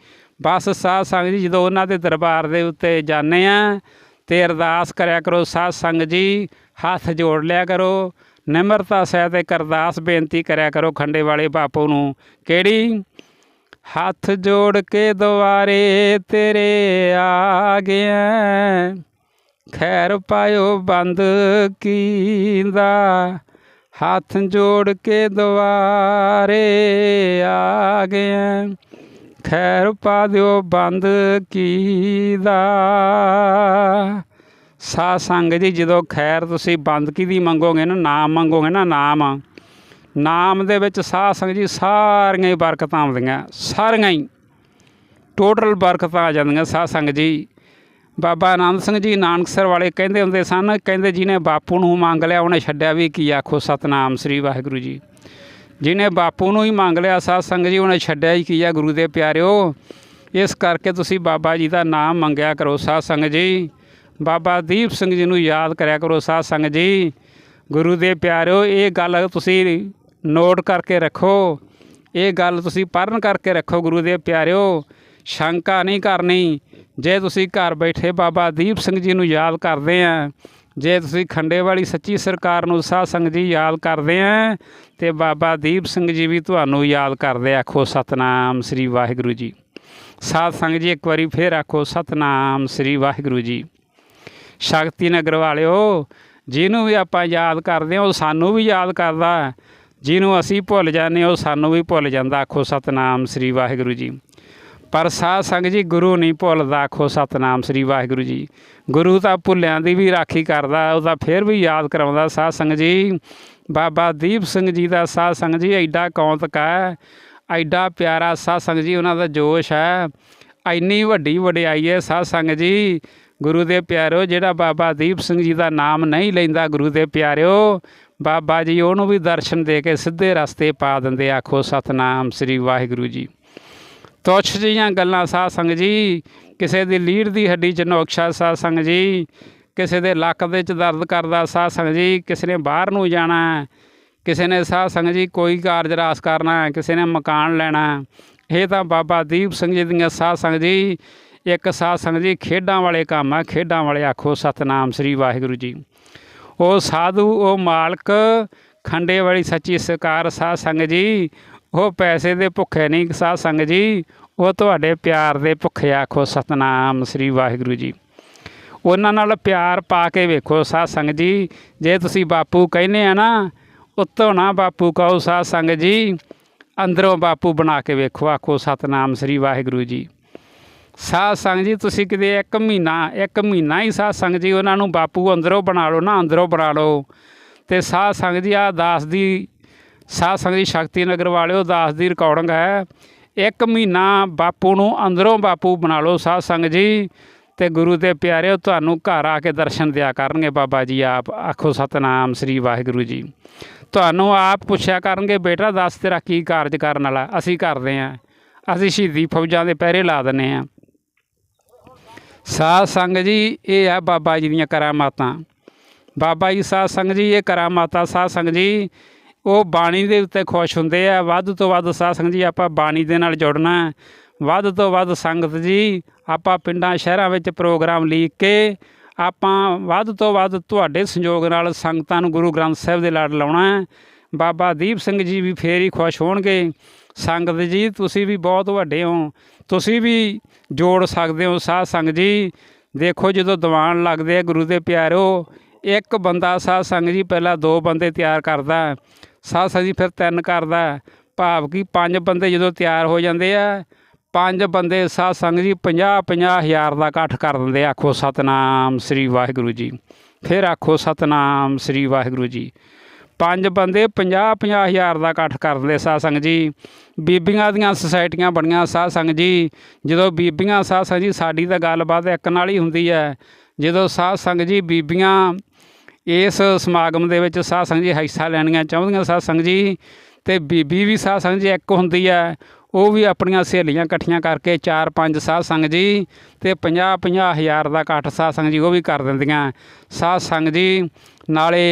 ਬਸ ਸਾਧ ਸੰਗਤ ਜੀ, ਜਦੋਂ ਉਹਨਾਂ ਦੇ ਦਰਬਾਰ ਦੇ ਉੱਤੇ ਜਾਂਦੇ ਆ ਤੇ ਅਰਦਾਸ ਕਰਿਆ ਕਰੋ ਸਾਧ ਸੰਗਤ ਜੀ। ਹੱਥ ਜੋੜ ਲਿਆ ਕਰੋ। ਨਿਮਰਤਾ ਸਹਿਤ ਇੱਕ ਅਰਦਾਸ ਬੇਨਤੀ ਕਰਿਆ ਕਰੋ ਖੰਡੇ ਵਾਲੇ ਬਾਪੂ ਨੂੰ। ਕਿਹੜੀ? ਹੱਥ ਜੋੜ ਕੇ ਦੁਆਰੇ ਤੇਰੇ ਆ ਗਿਆ ਖੈਰ ਪਾਇਓ ਬੰਦ ਕੀਂਦਾ, ਹੱਥ ਜੋੜ ਕੇ ਦੁਆਰੇ ਆ ਗਏ। ਖੈਰ ਪਾ ਦਿਓ ਬੰਦ ਕੀਦਾ। ਸਾ ਸੰਗ ਜੀ, ਜਦੋਂ ਖੈਰ ਤੁਸੀਂ ਬੰਦ ਕੀ ਦੀ ਮੰਗੋਗੇ ਨਾ, ਨਾਮ ਮੰਗੋਗੇ ਨਾ ਨਾਮ ਨਾਮ ਦੇ ਵਿੱਚ ਸਾਧ ਸੰਗਤ ਜੀ ਸਾਰੀਆਂ ਹੀ ਬਰਕਤਾਂ ਆਉਂਦੀਆਂ, ਸਾਰੀਆਂ ਹੀ। ਟੋਟਲ ਬਰਕਤਾਂ ਆ ਜਾਂਦੀਆਂ ਸਾਧ ਸੰਗਤ ਜੀ। ਬਾਬਾ ਆਨੰਦ ਸਿੰਘ ਜੀ ਨਾਨਕਸਰ ਵਾਲੇ ਕਹਿੰਦੇ ਹੁੰਦੇ ਸਨ, ਕਹਿੰਦੇ ਜਿਹਨੇ ਬਾਪੂ ਨੂੰ ਮੰਗ ਲਿਆ ਉਹਨੇ ਛੱਡਿਆ ਵੀ, ਕੀ ਆਖੋ ਸਤਨਾਮ ਸ੍ਰੀ ਵਾਹਿਗੁਰੂ ਜੀ। ਜਿਹਨੇ ਬਾਪੂ ਨੂੰ ਹੀ ਮੰਗ ਲਿਆ ਸਾਧ ਸੰਗਤ ਜੀ, ਉਹਨੇ ਛੱਡਿਆ ਹੀ ਕੀ ਆ ਗੁਰੂ ਦੇ ਪਿਆਰਿਓ। ਇਸ ਕਰਕੇ ਤੁਸੀਂ ਬਾਬਾ ਜੀ ਦਾ ਨਾਮ ਮੰਗਿਆ ਕਰੋ ਸਾਧ ਸੰਗਤ ਜੀ। ਬਾਬਾ ਦੀਪ ਸਿੰਘ ਜੀ ਨੂੰ ਯਾਦ ਕਰਿਆ ਕਰੋ ਸਾਧ ਸੰਗਤ ਜੀ। ਗੁਰੂ ਦੇ ਪਿਆਰਿਓ, ਇਹ ਗੱਲ ਤੁਸੀਂ ਨੋਟ ਕਰਕੇ ਰੱਖੋ। ਇਹ ਗੱਲ ਤੁਸੀਂ ਪੜਨ ਕਰਕੇ ਰੱਖੋ ਗੁਰੂ ਦੇ ਪਿਆਰਿਓ। ਸ਼ੰਕਾ ਨਹੀਂ ਕਰਨੀ। ਜੇ ਤੁਸੀਂ ਘਰ ਬੈਠੇ ਬਾਬਾ ਦੀਪ ਸਿੰਘ ਜੀ ਨੂੰ ਯਾਦ ਕਰਦੇ ਆ, ਜੇ ਤੁਸੀਂ ਖੰਡੇ ਵਾਲੀ ਸੱਚੀ ਸਰਕਾਰ ਨੂੰ ਸਾਧ ਸੰਗਤ ਜੀ ਯਾਦ ਕਰਦੇ ਆ, ਤੇ ਬਾਬਾ ਦੀਪ ਸਿੰਘ ਜੀ ਵੀ ਤੁਹਾਨੂੰ ਯਾਦ ਕਰਦੇ ਆਖੋ ਸਤਨਾਮ ਸ੍ਰੀ ਵਾਹਿਗੁਰੂ ਜੀ। ਸਾਧ ਸੰਗਤ ਜੀ, ਇੱਕ ਵਾਰੀ ਫੇਰ ਆਖੋ ਸਤਨਾਮ ਸ੍ਰੀ ਵਾਹਿਗੁਰੂ ਜੀ। ਸ਼ਕਤੀ ਨਗਰ ਵਾਲਿਓ, ਜਿਹਨੂੰ ਵੀ ਆਪਾਂ ਯਾਦ ਕਰਦੇ ਹਾਂ ਉਹ ਸਾਨੂੰ ਵੀ ਯਾਦ ਕਰਦਾ। ਜਿਹਨੂੰ ਅਸੀਂ ਭੁੱਲ ਜਾਂਦੇ ਹਾਂ ਉਹ ਸਾਨੂੰ ਵੀ ਭੁੱਲ ਜਾਂਦਾ, ਆਖੋ ਸਤਨਾਮ ਸ੍ਰੀ ਵਾਹਿਗੁਰੂ ਜੀ। ਪਰ ਸਾਧ ਸੰਗਤ ਜੀ, ਗੁਰੂ ਨਹੀਂ ਭੁੱਲਦਾ, ਆਖੋ ਸਤਨਾਮ ਸ੍ਰੀ ਵਾਹਿਗੁਰੂ ਜੀ। ਗੁਰੂ ਤਾਂ ਭੁੱਲਿਆਂ ਦੀ ਵੀ ਰਾਖੀ ਕਰਦਾ, ਉਹਦਾ ਫਿਰ ਵੀ ਯਾਦ ਕਰਾਉਂਦਾ ਸਾਧ ਸੰਗਤ ਜੀ। ਬਾਬਾ ਦੀਪ ਸਿੰਘ ਜੀ ਦਾ ਸਾਧ ਸੰਗਤ ਜੀ, ਐਡਾ ਕੌਂਤਕ ਹੈ, ਐਡਾ ਪਿਆਰਾ ਸਾਧ ਸੰਗਤ ਜੀ, ਉਹਨਾਂ ਦਾ ਜੋਸ਼ ਹੈ। ਐਨੀ ਵੱਡੀ ਵਡਿਆਈ ਹੈ ਸਾਧ ਸੰਗਤ ਜੀ। ਗੁਰੂ ਦੇ ਪਿਆਰਿਓ ਜਿਹੜਾ ਬਾਬਾ ਦੀਪ ਸਿੰਘ ਜੀ ਦਾ ਨਾਮ ਨਹੀਂ ਲੈਂਦਾ, ਗੁਰੂ ਦੇ ਪਿਆਰਿਓ, ਬਾਬਾ ਜੀ ਉਹਨੂੰ ਵੀ ਦਰਸ਼ਨ ਦੇ ਕੇ ਸਿੱਧੇ ਰਸਤੇ ਪਾ ਦਿੰਦੇ, ਆਖੋ ਸਤਨਾਮ ਸ੍ਰੀ ਵਾਹਿਗੁਰੂ ਜੀ। ਤੁਛ ਜਿਹੀਆਂ ਗੱਲਾਂ ਸਾਧ ਸੰਗਤ ਜੀ, ਕਿਸੇ ਦੀ ਲੀੜ ਦੀ ਹੱਡੀ 'ਚ ਨੋਕਸ਼ਾ ਸਾਧ ਸੰਗਤ ਜੀ, ਕਿਸੇ ਦੇ ਲੱਕ ਦੇ 'ਚ ਦਰਦ ਕਰਦਾ ਸਾਧ ਸੰਗਤ ਜੀ, ਕਿਸੇ ਨੇ ਬਾਹਰ ਨੂੰ ਜਾਣਾ, ਕਿਸੇ ਨੇ ਸਾਧ ਸੰਗਤ ਜੀ ਕੋਈ ਕਾਰਜ ਰਾਸ ਕਰਨਾ, ਕਿਸੇ ਨੇ ਮਕਾਨ ਲੈਣਾ, ਇਹ ਤਾਂ ਬਾਬਾ ਦੀਪ ਸਿੰਘ ਜੀ ਦੀਆਂ ਸਾਧ ਸੰਗਤ ਜੀ, ਇੱਕ ਸਾਧ ਸੰਗਤ ਜੀ ਖੇਡਾਂ ਵਾਲੇ ਕੰਮ ਆ, ਖੇਡਾਂ ਵਾਲੇ ਆਖੋ, ਸਤਨਾਮ ਸ੍ਰੀ ਵਾਹਿਗੁਰੂ ਜੀ। ਉਹ ਸਾਧੂ, ਉਹ ਮਾਲਕ, ਖੰਡੇ ਵਾਲੀ ਸੱਚੀ ਸਰਕਾਰ ਸਾਧ ਸੰਗਤ ਜੀ ਉਹ ਪੈਸੇ ਦੇ ਭੁੱਖੇ ਨਹੀਂ ਸਾਧ ਸੰਗਤ ਜੀ, ਉਹ ਤੁਹਾਡੇ ਪਿਆਰ ਦੇ ਭੁੱਖੇ ਆਖੋ, ਸਤਨਾਮ ਸ੍ਰੀ ਵਾਹਿਗੁਰੂ ਜੀ। ਉਹਨਾਂ ਨਾਲ ਪਿਆਰ ਪਾ ਕੇ ਵੇਖੋ ਸਾਧ ਸੰਗਤ ਜੀ, ਜੇ ਤੁਸੀਂ ਬਾਪੂ ਕਹਿੰਦੇ ਆ ਨਾ, ਉੱਤੋਂ ਨਾ ਬਾਪੂ ਕਹੋ ਸਾਧ ਸੰਗਤ ਜੀ, ਅੰਦਰੋਂ ਬਾਪੂ ਬਣਾ ਕੇ ਵੇਖੋ ਆਖੋ, ਸਤਨਾਮ ਸ੍ਰੀ ਵਾਹਿਗੁਰੂ ਜੀ। ਸਾਧ ਸੰਗਤ ਜੀ, ਤੁਸੀਂ ਕਿਤੇ ਇੱਕ ਮਹੀਨਾ ਇੱਕ ਮਹੀਨਾ ਹੀ ਸਾਧ ਸੰਗਤ ਜੀ, ਉਹਨਾਂ ਨੂੰ ਬਾਪੂ ਅੰਦਰੋਂ ਬਣਾ ਲਓ, ਨਾ ਅੰਦਰੋਂ ਬਣਾ ਲਓ। ਤੇ ਸਾਧ ਸੰਗਤ ਜੀ ਆ ਦਾਸ ਦੀ ਸਾਧ ਸੰਗਤ ਜੀ ਸ਼ਕਤੀ ਨਗਰ ਵਾਲਿਓ ਦਾਸ ਦੀ ਰਿਕਾਰਡਿੰਗ ਹੈ। ਇੱਕ ਮਹੀਨਾ ਬਾਪੂ ਨੂੰ ਅੰਦਰੋਂ ਬਾਪੂ ਬਣਾ ਲਓ ਸਾਧ ਸੰਗਤ ਜੀ ਤੇ ਗੁਰੂ ਦੇ ਪਿਆਰਿਓ, ਤੁਹਾਨੂੰ ਘਰ ਆ ਕੇ ਦਰਸ਼ਨ ਦਿਆ ਕਰਨਗੇ ਬਾਬਾ ਜੀ ਆਪ। ਆਖੋ ਸਤਨਾਮ ਸ੍ਰੀ ਵਾਹਿਗੁਰੂ ਜੀ। ਤੁਹਾਨੂੰ ਆਪ ਪੁੱਛਿਆ ਕਰਨਗੇ, ਬੇਟਾ ਦੱਸ ਤੇਰਾ ਕੀ ਕਾਰਜ ਕਰਨ ਵਾਲਾ? ਅਸੀਂ ਕਰਦੇ ਆਂ ਅਸੀਂ ਸ਼ਹੀਦੀ ਫੌਜਾਂ ਦੇ ਪਹਿਰੇ ਲਾ ਦਿੰਨੇ ਆਂ ਸਾਧ ਸੰਗ ਜੀ, ਇਹ ਆ ਬਾਬਾ ਜੀ ਦੀਆਂ ਕਰਾਮਾਤਾਂ। ਬਾਬਾ ਜੀ ਸਾਧ ਸੰਗ ਜੀ, ਇਹ ਕਰਾਮਾਤਾਂ ਸਾਧ ਸੰਗ ਜੀ ਉਹ ਬਾਣੀ ਦੇ ਉੱਤੇ ਖੁਸ਼ ਹੁੰਦੇ ਆ। ਵੱਧ ਤੋਂ ਵੱਧ ਸਾਧ ਸੰਗ ਜੀ, ਆਪਾਂ ਬਾਣੀ ਦੇ ਨਾਲ ਜੁੜਨਾ ਵੱਧ ਤੋਂ ਵੱਧ ਸੰਗਤ ਜੀ, ਆਪਾਂ ਪਿੰਡਾਂ, ਸ਼ਹਿਰਾਂ ਵਿੱਚ ਪ੍ਰੋਗਰਾਮ ਲੀਕ ਕੇ ਆਪਾਂ ਵੱਧ ਤੋਂ ਵੱਧ ਤੁਹਾਡੇ ਸੰਯੋਗ ਨਾਲ ਸੰਗਤਾਂ ਨੂੰ ਗੁਰੂ ਗ੍ਰੰਥ ਸਾਹਿਬ ਦੇ ਲੜ ਲਾਉਣਾ ਹੈ। ਬਾਬਾ ਦੀਪ ਸਿੰਘ ਜੀ ਵੀ ਫੇਰ ਹੀ ਖੁਸ਼ ਹੋਣਗੇ। ਸੰਗਤ ਜੀ, ਤੁਸੀਂ ਵੀ ਬਹੁਤ ਵੱਡੇ ਹੋ। ਤੁਸੀਂ ਵੀ ਜੋੜ ਸਕਦੇ ਹੋ ਸਾਧ ਸੰਗਤ ਜੀ। ਦੇਖੋ ਜਦੋਂ ਦੀਵਾਨ ਲੱਗਦੇ ਆ ਗੁਰੂ ਦੇ ਪਿਆਰੋ, ਇੱਕ ਬੰਦਾ ਸਾਧ ਸੰਗਤ ਜੀ ਪਹਿਲਾਂ ਦੋ ਬੰਦੇ ਤਿਆਰ ਕਰਦਾ। ਹੈ। ਸਾਧ ਜੀ ਫਿਰ ਤਿੰਨ ਕਰਦਾ ਭਾਵ ਕਿ ਪੰਜ ਬੰਦੇ ਜਦੋਂ ਤਿਆਰ ਹੋ ਜਾਂਦੇ ਆ, ਪੰਜ ਬੰਦੇ ਸਾਧ ਸੰਗਤ ਜੀ 50 50 ਹਜ਼ਾਰ ਦਾ ਇਕੱਠ ਕਰ ਦਿੰਦੇ ਆਖੋ ਸਤਨਾਮ ਸ੍ਰੀ ਵਾਹਿਗੁਰੂ ਜੀ। ਫਿਰ ਆਖੋ ਸਤਨਾਮ ਸ੍ਰੀ ਵਾਹਿਗੁਰੂ ਜੀ। ਪੰਜ ਬੰਦੇ 50 50 ਹਜ਼ਾਰ ਦਾ ਇਕੱਠ ਕਰ ਦਿੰਦੇ ਸਾਧ ਸੰਗਤ ਜੀ। ਬੀਬੀਆਂ ਦੀਆਂ ਸੁਸਾਇਟੀਆਂ ਬਣੀਆਂ ਸਾਧ ਸੰਗਤ ਜੀ। ਜਦੋਂ ਬੀਬੀਆਂ ਸਾਧ ਸੰਗਤ ਜੀ ਸਾਡੀ ਤਾਂ ਗੱਲਬਾਤ ਇੱਕ ਨਾਲ ਹੀ ਹੁੰਦੀ ਹੈ। ਜਦੋਂ ਸਾਧ ਸੰਗਤ ਜੀ ਬੀਬੀਆਂ ਇਸ ਸਮਾਗਮ ਦੇ ਵਿੱਚ ਸਾਧ ਸੰਗਤ ਜੀ ਹਿੱਸਾ ਲੈਣੀਆਂ ਚਾਹੁੰਦੀਆਂ ਸਾਧ ਸੰਗਤ ਜੀ ਤੇ ਬੀਬੀ ਵੀ ਸਾਧ ਸੰਗਤ ਜੀ ਇੱਕ ਹੁੰਦੀ ਹੈ ਉਹ ਵੀ ਆਪਣੀਆਂ ਸਹੇਲੀਆਂ ਇਕੱਠੀਆਂ ਕਰਕੇ 4-5 ਸਾਧ ਸੰਗਤ ਜੀ ਤੇ 50-50 ਹਜ਼ਾਰ ਦਾ ਇਕੱਠ ਸਾਧ ਸੰਗਤ ਜੀ ਉਹ ਵੀ ਕਰ ਦਿੰਦੀਆਂ। ਸਾਧ ਸੰਗਤ ਜੀ ਨਾਲੇ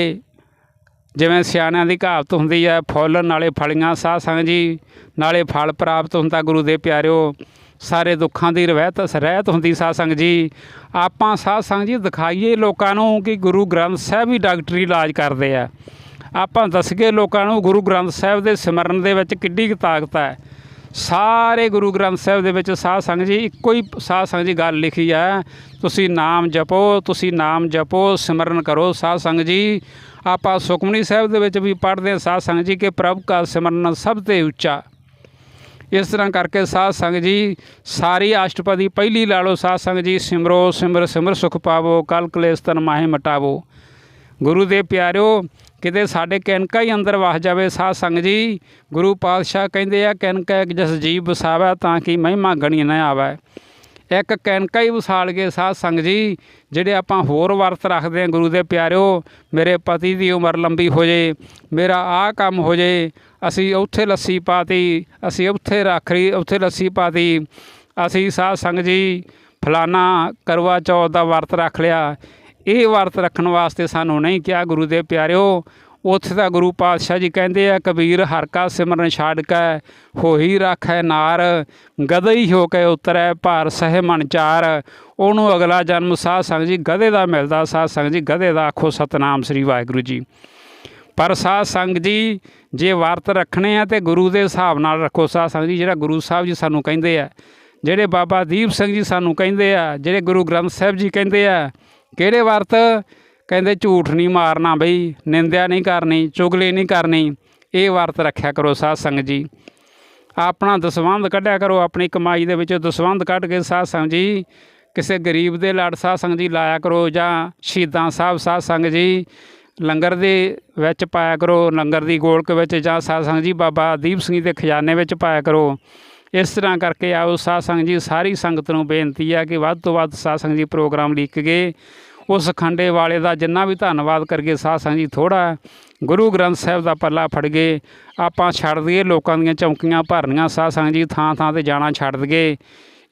ਜਿਵੇਂ ਸਿਆਣਿਆਂ ਦੀ ਕਹਾਵਤ ਹੁੰਦੀ ਹੈ ਫੁੱਲ ਨਾਲੇ ਫਲੀਆਂ ਸਾਧ ਸੰਗਤ ਜੀ, ਨਾਲੇ ਫਲ ਪ੍ਰਾਪਤ ਹੁੰਦਾ ਗੁਰੂ ਦੇ ਪਿਆਰਿਓ। ਸਾਰੇ ਦੁੱਖਾਂ ਦੀ ਰਹਿਤ ਰਹਿਤ ਹੁੰਦੀ ਸਾਧ ਸੰਗਤ ਜੀ। ਆਪਾਂ ਸਾਧ ਸੰਗਤ ਜੀ ਦਿਖਾਈਏ ਲੋਕਾਂ ਨੂੰ ਕਿ ਗੁਰੂ ਗ੍ਰੰਥ ਸਾਹਿਬ ਹੀ ਡਾਕਟਰੀ ਇਲਾਜ ਕਰਦੇ ਆ। ਆਪਾਂ ਦੱਸਗੇ ਲੋਕਾਂ ਨੂੰ ਗੁਰੂ ਗ੍ਰੰਥ ਸਾਹਿਬ ਦੇ ਸਿਮਰਨ ਦੇ ਵਿੱਚ ਕਿੱਡੀ ਕੁ ਤਾਕਤ ਹੈ ਸਾਰੇ ਗੁਰੂ ਗ੍ਰੰਥ ਸਾਹਿਬ ਦੇ ਵਿੱਚ ਸਾਧ ਸੰਗਤ ਜੀ ਇੱਕੋ ਹੀ ਸਾਧ ਸੰਗਤ ਜੀ ਗੱਲ ਲਿਖੀ ਹੈ ਤੁਸੀਂ ਨਾਮ ਜਪੋ, ਤੁਸੀਂ ਨਾਮ ਜਪੋ, ਸਿਮਰਨ ਕਰੋ ਸਾਧ ਸੰਗਤ ਜੀ। ਆਪਾਂ ਸੁਖਮਨੀ ਸਾਹਿਬ ਦੇ ਵਿੱਚ ਵੀ ਪੜ੍ਹਦੇ ਹਾਂ ਸਾਧ ਸੰਗਤ ਜੀ ਕਿ ਪ੍ਰਭ ਕਾ ਸਿਮਰਨ ਸਭ ਤੇ ਉੱਚਾ। ਇਸ ਤਰ੍ਹਾਂ ਕਰਕੇ ਸਾਧ ਸੰਗਤ ਜੀ, ਸਾਰੀ ਅਸ਼ਟਪਦੀ ਪਹਿਲੀ ਲਾ ਲਓ ਸਾਧ ਸੰਗਤ ਜੀ, ਸਿਮਰੋ, ਸਿਮਰ ਸਿਮਰ ਸੁਖ ਪਾਵੋ, ਕਲ ਕਲੇਸ਼ ਤਨ ਮਾਹੇ ਮਟਾਵੋ। ਗੁਰੂ ਦੇ ਪਿਆਰਿਓ, ਕਿਤੇ ਸਾਡੇ ਕੈਨਕਾ ਹੀ ਅੰਦਰ ਵਸ ਜਾਵੇ ਸਾਧ ਸੰਗਤ ਜੀ, ਗੁਰੂ ਪਾਤਸ਼ਾਹ ਕਹਿੰਦੇ ਆ, ਕੈਨਕਾ ਇੱਕ ਜਸ ਜੀਵ ਵਸਾਵੈ ਤਾਂ ਕਿ ਮਹਿਮਾ ਗਣੀ ਨਾ ਆਵੇ। ਇੱਕ ਕੈਨਕਾ ਹੀ ਵਸਾਲ ਕੇ ਸਾਧ ਸੰਗਤ ਜੀ, ਜਿਹੜੇ ਆਪਾਂ ਹੋਰ ਵਰਤ ਰੱਖਦੇ ਆ ਗੁਰੂ ਦੇ ਪਿਆਰਿਓ, ਮੇਰੇ ਪਤੀ ਦੀ ਉਮਰ ਲੰਬੀ ਹੋ ਜੇ, ਮੇਰਾ ਆਹ ਕੰਮ ਹੋ ਜੇ ਅਸੀਂ ਉੱਥੇ ਲੱਸੀ ਪਾਤੀ, ਅਸੀਂ ਉੱਥੇ ਰੱਖਰੀ ਉੱਥੇ ਲੱਸੀ ਪਾਤੀ। ਅਸੀਂ ਸਾਧ ਸੰਗਤ ਜੀ ਫਲਾਨਾ ਕਰਵਾ ਚੌਥ ਦਾ ਵਰਤ ਰੱਖ ਲਿਆ। ਇਹ ਵਰਤ ਰੱਖਣ ਵਾਸਤੇ ਸਾਨੂੰ ਨਹੀਂ ਕਿਹਾ ਗੁਰੂ ਦੇ ਪਿਆਰਿਓ, ਉੱਥੇ ਤਾਂ ਗੁਰੂ ਪਾਤਸ਼ਾਹ ਜੀ ਕਹਿੰਦੇ ਆ, ਕਬੀਰ ਹਰ ਕਾ ਸਿਮਰਨ ਛਾੜ ਕੇ ਹੋਈ ਰੱਖੈ ਨਾਰ ਗਦਈ ਹੋ ਕੇ ਉਤਰੈ ਭਾਰ ਸਹਿ ਮਨ ਚਾਰ। ਉਹਨੂੰ ਅਗਲਾ ਜਨਮ ਸਾਧ ਸੰਗਤ ਜੀ ਗਧੇ ਦਾ ਮਿਲਦਾ, ਸਾਧ ਸੰਗਤ ਜੀ ਗਧੇ ਦਾ ਆਖੋ ਸਤਨਾਮ ਸ੍ਰੀ ਵਾਹਿਗੁਰੂ ਜੀ। ਪਰ ਸਾਧ ਸੰਗਤ ਜੀ, ਜੇ ਵਰਤ ਰੱਖਣੇ ਆ ਤੇ ਗੁਰੂ ਦੇ ਹਿਸਾਬ ਨਾਲ ਰੱਖੋ। ਸਾਧ ਸੰਗਤ ਜੀ, ਜਿਹੜਾ ਗੁਰੂ ਸਾਹਿਬ ਜੀ ਸਾਨੂੰ ਕਹਿੰਦੇ ਆ, ਜਿਹੜੇ ਬਾਬਾ ਦੀਪ ਸਿੰਘ ਜੀ ਸਾਨੂੰ ਕਹਿੰਦੇ ਆ, ਜਿਹੜੇ ਗੁਰੂ ਗ੍ਰੰਥ ਸਾਹਿਬ ਜੀ ਕਹਿੰਦੇ ਆ, ਕਿਹੜੇ ਵਰਤ? ਕਹਿੰਦੇ ਝੂਠ ਨਹੀਂ ਮਾਰਨਾ ਬਈ, ਨਿੰਦਿਆ ਨਹੀਂ ਕਰਨੀ, ਚੁਗਲੀ ਨਹੀਂ ਕਰਨੀ, ਇਹ ਵਰਤ ਰੱਖਿਆ ਕਰੋ ਸਾਧ ਸੰਗਤ ਜੀ। ਆਪਣਾ ਦਸਵੰਧ ਕੱਢਿਆ ਕਰੋ, ਆਪਣੀ ਕਮਾਈ ਦੇ ਵਿੱਚੋਂ ਦਸਵੰਧ ਕੱਢ ਕੇ ਸਾਧ ਸੰਗਤ ਜੀ, ਕਿਸੇ ਗਰੀਬ ਦੇ ਲੜ ਸਾਧ ਸੰਗਤ ਜੀ ਲਾਇਆ ਕਰੋ ਜਾਂ ਸ਼ਹੀਦਾਂ ਸਾਹਿਬ, ਸਾਧ ਸੰਗਤ ਜੀ ਲੰਗਰ ਦੇ ਵਿੱਚ ਪਾਇਆ ਕਰੋ, ਲੰਗਰ ਦੀ ਗੋਲਕ ਵਿੱਚ ਜਾਂ ਸਾਧ ਜੀ ਬਾਬਾ ਦੀਪ ਸਿੰਘ ਦੇ ਖਜ਼ਾਨੇ ਵਿੱਚ ਪਾਇਆ ਕਰੋ। ਇਸ ਤਰ੍ਹਾਂ ਕਰਕੇ ਆਓ ਸਾਧ ਜੀ ਸਾਰੀ ਸੰਗਤ ਨੂੰ ਬੇਨਤੀ ਹੈ ਕਿ ਵੱਧ ਤੋਂ ਵੱਧ ਸਾਧ ਜੀ ਪ੍ਰੋਗਰਾਮ ਲਿਖ ਕੇ ਉਸ ਖੰਡੇ ਵਾਲੇ ਦਾ ਜਿੰਨਾ ਵੀ ਧੰਨਵਾਦ ਕਰਕੇ ਸਾਧ ਜੀ ਥੋੜਾ ਗੁਰੂ ਗ੍ਰੰਥ ਸਾਹਿਬ ਦਾ ਪੱਲਾ ਫੜ ਗਏ ਆਪਾਂ ਛੱਡ ਦਈਏ, ਲੋਕਾਂ ਦੀਆਂ ਚੌਂਕੀਆਂ ਭਰਨੀਆਂ ਸਾਧ ਜੀ ਥਾਂ ਥਾਂ ਤੇ ਜਾਣਾ ਛੱਡ ਦਈਏ।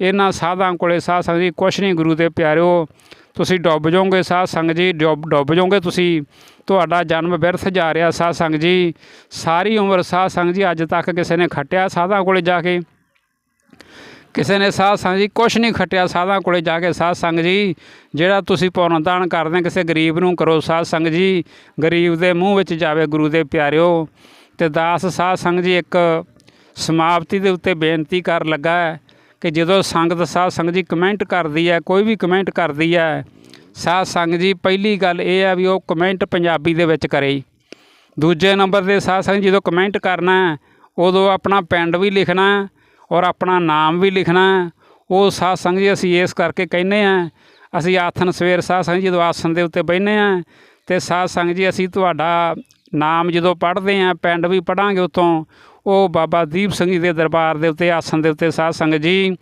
ਇਹਨਾਂ ਸਾਧਾਂ ਕੋਲੇ ਸਾਧ ਸੰਗਤ ਜੀ, ਕੁਛ ਨਹੀਂ ਗੁਰੂ ਦੇ ਪਿਆਰਿਓ, ਤੁਸੀਂ ਡੁੱਬ ਜਾਓਗੇ ਸਾਧ ਸੰਗਤ ਜੀ, ਡੁੱਬ ਡੁੱਬ ਜਾਓਗੇ ਤੁਸੀਂ। ਤੁਹਾਡਾ ਜਨਮ ਬਿਰਥ ਜਾ ਰਿਹਾ ਸਾਧ ਸੰਗਤ ਜੀ। ਸਾਰੀ ਉਮਰ ਸਾਧ ਸੰਗਤ ਜੀ, ਅੱਜ ਤੱਕ ਕਿਸੇ ਨੇ ਖੱਟਿਆ ਸਾਧਾਂ ਕੋਲੇ ਜਾ ਕੇ। ਕਿਸੇ ਨੇ ਸਾਧ ਸੰਗ ਜੀ, ਕੁਛ ਨਹੀਂ ਖਟਿਆ ਸਾਧਾਂ ਕੋਲੇ ਜਾ ਕੇ ਸਾਧ ਸੰਗ ਜੀ। ਜਿਹੜਾ ਤੁਸੀਂ ਪੁੰਨ ਦਾਨ ਕਰਦੇ ਕਿਸੇ ਗਰੀਬ ਨੂੰ ਕਰੋ ਸਾਧ ਸੰਗ ਜੀ। ਗਰੀਬ ਦੇ ਮੂੰਹ ਵਿੱਚ ਜਾਵੇ ਗੁਰੂ ਦੇ ਪਿਆਰਿਓ। ਤੇ ਦਾਸ ਸਾਧ ਸੰਗ ਜੀ, ਇੱਕ ਸਮਾਪਤੀ ਦੇ ਉੱਤੇ ਬੇਨਤੀ ਕਰ ਲੱਗਾ ਹੈ। ਕਿ ਜਦੋਂ ਸੰਗਤ ਸਾਧ ਸੰਗ ਜੀ ਕਮੈਂਟ ਕਰਦੀ ਹੈ, ਕੋਈ ਵੀ ਕਮੈਂਟ ਕਰਦੀ ਹੈ, ਸਾਧ ਸੰਗ ਜੀ ਪਹਿਲੀ ਗੱਲ ਇਹ ਹੈ ਵੀ ਉਹ ਕਮੈਂਟ ਪੰਜਾਬੀ ਦੇ ਵਿੱਚ ਕਰੇ। ਦੂਜੇ ਨੰਬਰ ਤੇ ਸਾਧ ਸੰਗ ਜਦੋਂ ਕਮੈਂਟ ਕਰਨਾ ਉਦੋਂ ਆਪਣਾ ਪਿੰਡ ਵੀ ਲਿਖਣਾ ਔਰ ਆਪਣਾ ਨਾਮ ਵੀ ਲਿਖਣਾ ਉਹ ਸਾਧ ਸੰਗ ਜੀ ਅਸੀਂ ਇਸ ਕਰਕੇ ਕਹਿੰਦੇ ਆ ਅਸੀਂ ਆਥਨ ਸਵੇਰ ਸਾਧ ਸੰਗ ਜੀ ਜਦੋਂ ਆਸਣ ਦੇ ਉੱਤੇ ਬਹਿੰਦੇ ਆ ਤੇ ਸਾਧ ਸੰਗ ਜੀ ਅਸੀਂ ਤੁਹਾਡਾ ਨਾਮ ਜਦੋਂ ਪੜ੍ਹਦੇ ਆ ਪਿੰਡ ਵੀ ਪੜਾਂਗੇ ਉਤੋਂ ਉਹ ਬਾਬਾ ਦੀਪ ਸਿੰਘ ਜੀ ਦੇ ਦਰਬਾਰ ਦੇ ਉੱਤੇ, ਆਸਣ ਦੇ ਉੱਤੇ ਸਾਧ ਸੰਗ ਜੀ,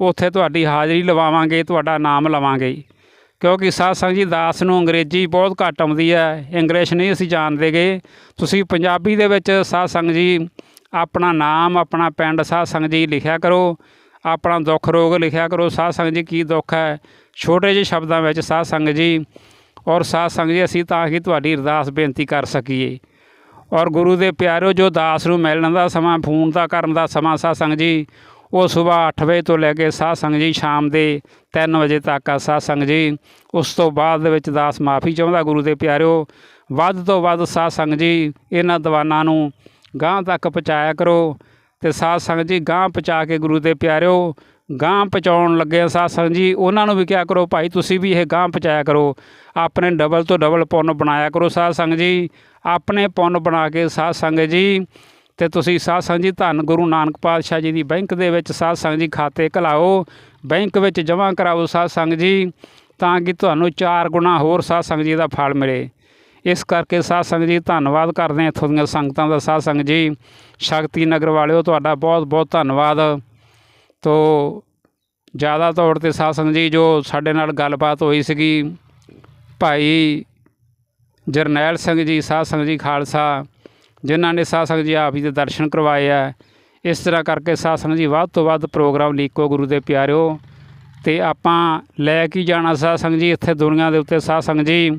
ਉੱਥੇ ਤੁਹਾਡੀ ਹਾਜ਼ਰੀ ਲਵਾਵਾਂਗੇ, ਤੁਹਾਡਾ ਨਾਮ ਲਵਾਂਗੇ ਕਿਉਂਕਿ ਸਾਧ ਸੰਗ ਜੀ ਦਾਸ ਨੂੰ ਅੰਗਰੇਜ਼ੀ ਬਹੁਤ ਘੱਟ ਆਉਂਦੀ ਹੈ, ਇੰਗਲਿਸ਼ ਨਹੀਂ ਅਸੀਂ ਜਾਣਦੇਗੇ ਤੁਸੀਂ ਪੰਜਾਬੀ ਦੇ ਵਿੱਚ ਸਾਧ ਸੰਗ ਜੀ ਆਪਣਾ ਨਾਮ, ਆਪਣਾ ਪਿੰਡ ਸਾਧ ਸੰਗ ਜੀ ਲਿਖਿਆ ਕਰੋ। ਆਪਣਾ ਦੁੱਖ ਰੋਗ ਲਿਖਿਆ ਕਰੋ। ਸਾਧ ਸੰਗ ਜੀ ਕੀ ਦੁੱਖ ਹੈ? ਛੋਟੇ ਜਿਹੇ ਸ਼ਬਦਾਂ ਵਿੱਚ ਸਾਧ ਸੰਗ ਜੀ, ਔਰ ਸਾਧ ਸੰਗ ਜੀ ਅਸੀਂ ਤਾਂ ਕਿ ਤੁਹਾਡੀ ਅਰਦਾਸ ਬੇਨਤੀ ਕਰ ਸਕੀਏ। ਔਰ ਗੁਰੂ ਦੇ ਪਿਆਰਿਓ ਜੋ ਦਾਸ ਨੂੰ ਮਿਲਣ ਦਾ ਸਮਾਂ, ਫੋਨ ਦਾ ਕਰਨ ਦਾ ਸਮਾਂ ਸਾਧ ਸੰਗ ਜੀ, ਉਹ ਸਵੇਰ 8 ਵਜੇ ਤੋਂ ਲੈ ਕੇ ਸਾਧ ਸੰਗ ਜੀ ਸ਼ਾਮ ਦੇ 3 ਵਜੇ ਤੱਕ ਆ ਸਾਧ ਸੰਗ ਜੀ। ਉਸ ਤੋਂ ਬਾਅਦ ਦੇ ਵਿੱਚ ਦਾਸ ਮਾਫੀ ਚਾਹੁੰਦਾ ਗੁਰੂ ਦੇ ਪਿਆਰਿਓ, ਵੱਧ ਤੋਂ ਵੱਧ ਸਾਧ ਸੰਗ ਜੀ, ਇਹਨਾਂ ਦੀਵਾਨਾਂ ਨੂੰ ਗਾਂਹ ਤੱਕ ਪਹੁੰਚਾਇਆ ਕਰੋ ਤੇ ਸਾਧ ਸੰਗਤ ਜੀ ਗਾਂਹ ਪਹੁੰਚਾ ਕੇ ਗੁਰੂ ਦੇ ਪਿਆਰਿਓ, ਗਾਂਹ ਪਹੁੰਚਾਉਣ ਲੱਗੇ ਸਾਧ ਸੰਗਤ ਜੀ। ਉਹਨਾਂ ਨੂੰ ਵੀ ਕਿਹਾ ਕਰੋ, ਭਾਈ ਤੁਸੀਂ ਵੀ ਇਹ ਗਾਂਹ ਪਹੁੰਚਾਇਆ ਕਰੋ। ਆਪਣੇ ਡਬਲ ਤੋਂ ਡਬਲ ਪੁੰਨ ਬਣਾਇਆ ਕਰੋ ਸਾਧ ਸੰਗਤ ਜੀ। ਆਪਣੇ ਪੁੰਨ ਬਣਾ ਕੇ ਸਾਧ ਸੰਗਤ ਜੀ, ਤੇ ਤੁਸੀਂ ਸਾਧ ਸੰਗਤ ਜੀ, ਧੰਨ ਗੁਰੂ ਨਾਨਕ ਪਾਤਸ਼ਾਹ ਜੀ ਦੀ ਬੈਂਕ ਦੇ ਵਿੱਚ ਸਾਧ ਸੰਗਤ ਜੀ ਖਾਤੇ ਘਲਾਓ, ਬੈਂਕ ਵਿੱਚ ਜਮ੍ਹਾਂ ਕਰਾਓ ਸਾਧ ਸੰਗਤ ਜੀ, ਤਾਂ ਕਿ ਤੁਹਾਨੂੰ ਚਾਰ ਗੁਣਾ ਹੋਰ ਸਾਧ ਸੰਗਤ ਜੀ ਦਾ ਫਲ ਮਿਲੇ। ਇਸ ਕਰਕੇ ਸਾਧ ਸੰਗਤ ਜੀ, ਧੰਨਵਾਦ ਕਰਦੇ ਹਾਂ ਇੱਥੋਂ ਦੀਆਂ ਸੰਗਤਾਂ ਦਾ ਸਾਧ ਸੰਗਤ ਜੀ। ਸ਼ਕਤੀ ਨਗਰ ਵਾਲਿਓ, ਤੁਹਾਡਾ ਬਹੁਤ ਬਹੁਤ ਧੰਨਵਾਦ। ਤੋਂ ਜ਼ਿਆਦਾ ਤੌਰ ਤੇ ਸਾਧ ਸੰਗਤ ਜੀ, ਜੋ ਸਾਡੇ ਨਾਲ ਗੱਲਬਾਤ ਹੋਈ ਸੀਗੀ, ਭਾਈ ਜਰਨੈਲ ਸਿੰਘ ਜੀ, ਸਾਧ ਸੰਗਤ ਜੀ, ਖਾਲਸਾ, ਜਿਨ੍ਹਾਂ ਨੇ ਸਾਧ ਸੰਗਤ ਜੀ ਆਪ ਜੀ ਦੇ ਦਰਸ਼ਨ ਕਰਵਾਏ ਆ, ਇਸ ਤਰ੍ਹਾਂ ਕਰਕੇ ਸਾਧ ਸੰਗਤ ਜੀ ਵੱਧ ਤੋਂ ਵੱਧ ਪ੍ਰੋਗਰਾਮ ਲੀਕੋ ਗੁਰੂ ਦੇ ਪਿਆਰਿਓ, ਤੇ ਆਪਾਂ ਲੈ ਕੇ ਜਾਣਾ ਸਾਧ ਸੰਗਤ ਜੀ ਇੱਥੇ ਦੁਨੀਆ ਦੇ ਉੱਤੇ। ਸਾਧ ਸੰਗਤ ਜੀ,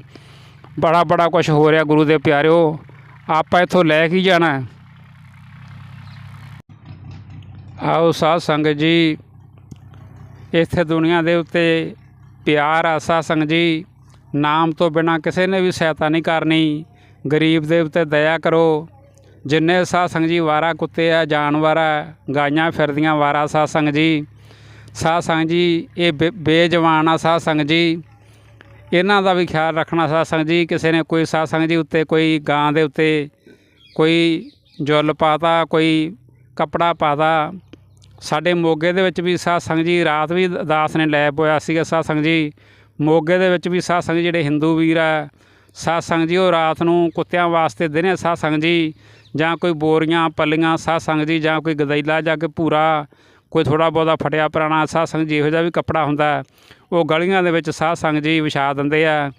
ਬੜਾ ਬੜਾ ਕੁਝ ਹੋ ਰਿਹਾ ਗੁਰੂ ਦੇ ਪਿਆਰਿਓ, ਆਪਾਂ ਇੱਥੋਂ ਲੈ ਕੇ ਜਾਣਾ। ਆਓ ਸਾਧ ਸੰਗਤ ਜੀ, ਇੱਥੇ ਦੁਨੀਆ ਦੇ ਉੱਤੇ ਪਿਆਰ ਆ ਸਾਧ ਜੀ। ਨਾਮ ਤੋਂ ਬਿਨਾ ਕਿਸੇ ਨੇ ਵੀ ਸਹਾਇਤਾ ਨਹੀਂ ਕਰਨੀ। ਗਰੀਬ ਦੇ ਉੱਤੇ ਦਇਆ ਕਰੋ। ਜਿੰਨੇ ਸਾਧ ਜੀ ਵਾਰਾ ਕੁੱਤੇ ਆ, ਜਾਨਵਰ ਆ, ਗਾਈਆਂ ਫਿਰਦੀਆਂ ਵਾਰਾ ਸਾਧ ਜੀ। ਸਾਧ ਜੀ, ਇਹ ਬੇ- ਬੇਜਵਾਨ ਆ ਸਾਧ ਜੀ। ਇਹਨਾਂ ਦਾ ਵੀ ਖਿਆਲ ਰੱਖਣਾ ਸਾਧ ਜੀ, ਕਿਸੇ ਨੇ ਕੋਈ ਸਾਧ ਜੀ ਉੱਤੇ ਕੋਈ ਗਾਂ ਦੇ ਉੱਤੇ ਕੋਈ ਜੁੱਲ ਪਾਤਾ, ਕੋਈ ਕੱਪੜਾ ਪਾਤਾ। ਸਾਡੇ ਮੋਗੇ ਦੇ ਵਿੱਚ ਵੀ ਸਾਧ ਜੀ ਰਾਤ ਵੀ ਦਾਸ ਨੇ ਲੈ ਪੋਇਆ ਸੀਗਾ ਸਾਧ ਜੀ। ਮੋਗੇ ਦੇ ਵਿੱਚ ਵੀ ਸਾਧ ਸੰਗਤ ਜਿਹੜੇ ਹਿੰਦੂ ਵੀਰ ਆ, ਸਾਧ ਸੰਗਤ ਜੀ ਉਹ ਰਾਤ ਨੂੰ ਕੁੱਤਿਆਂ ਵਾਸਤੇ ਦਿਨੇ ਸਾਧ ਸੰਗਤ ਜੀ ਜਾਂ ਕੋਈ ਬੋਰੀਆਂ, ਪੱਲੀਆਂ, ਸਾਧ ਸੰਗਤ ਜੀ ਜਾਂ ਕੋਈ ਗਦੈਲਾ ਜਾਂ ਕੋਈ ਭੂਰਾ, ਕੋਈ ਥੋੜਾ ਬਹੁਤਾ ਫਟਿਆ ਪੁਰਾਣਾ ਸਾਧ ਸੰਗਤ ਜੀ ਇਹੋ ਜਿਹਾ ਵੀ ਕੱਪੜਾ ਹੁੰਦਾ। ਉਹ ਗਲੀਆਂ ਦੇ ਵਿੱਚ ਸਾਧ ਸੰਗਤ ਜੀ ਵਿਛਾ ਦਿੰਦੇ ਆ।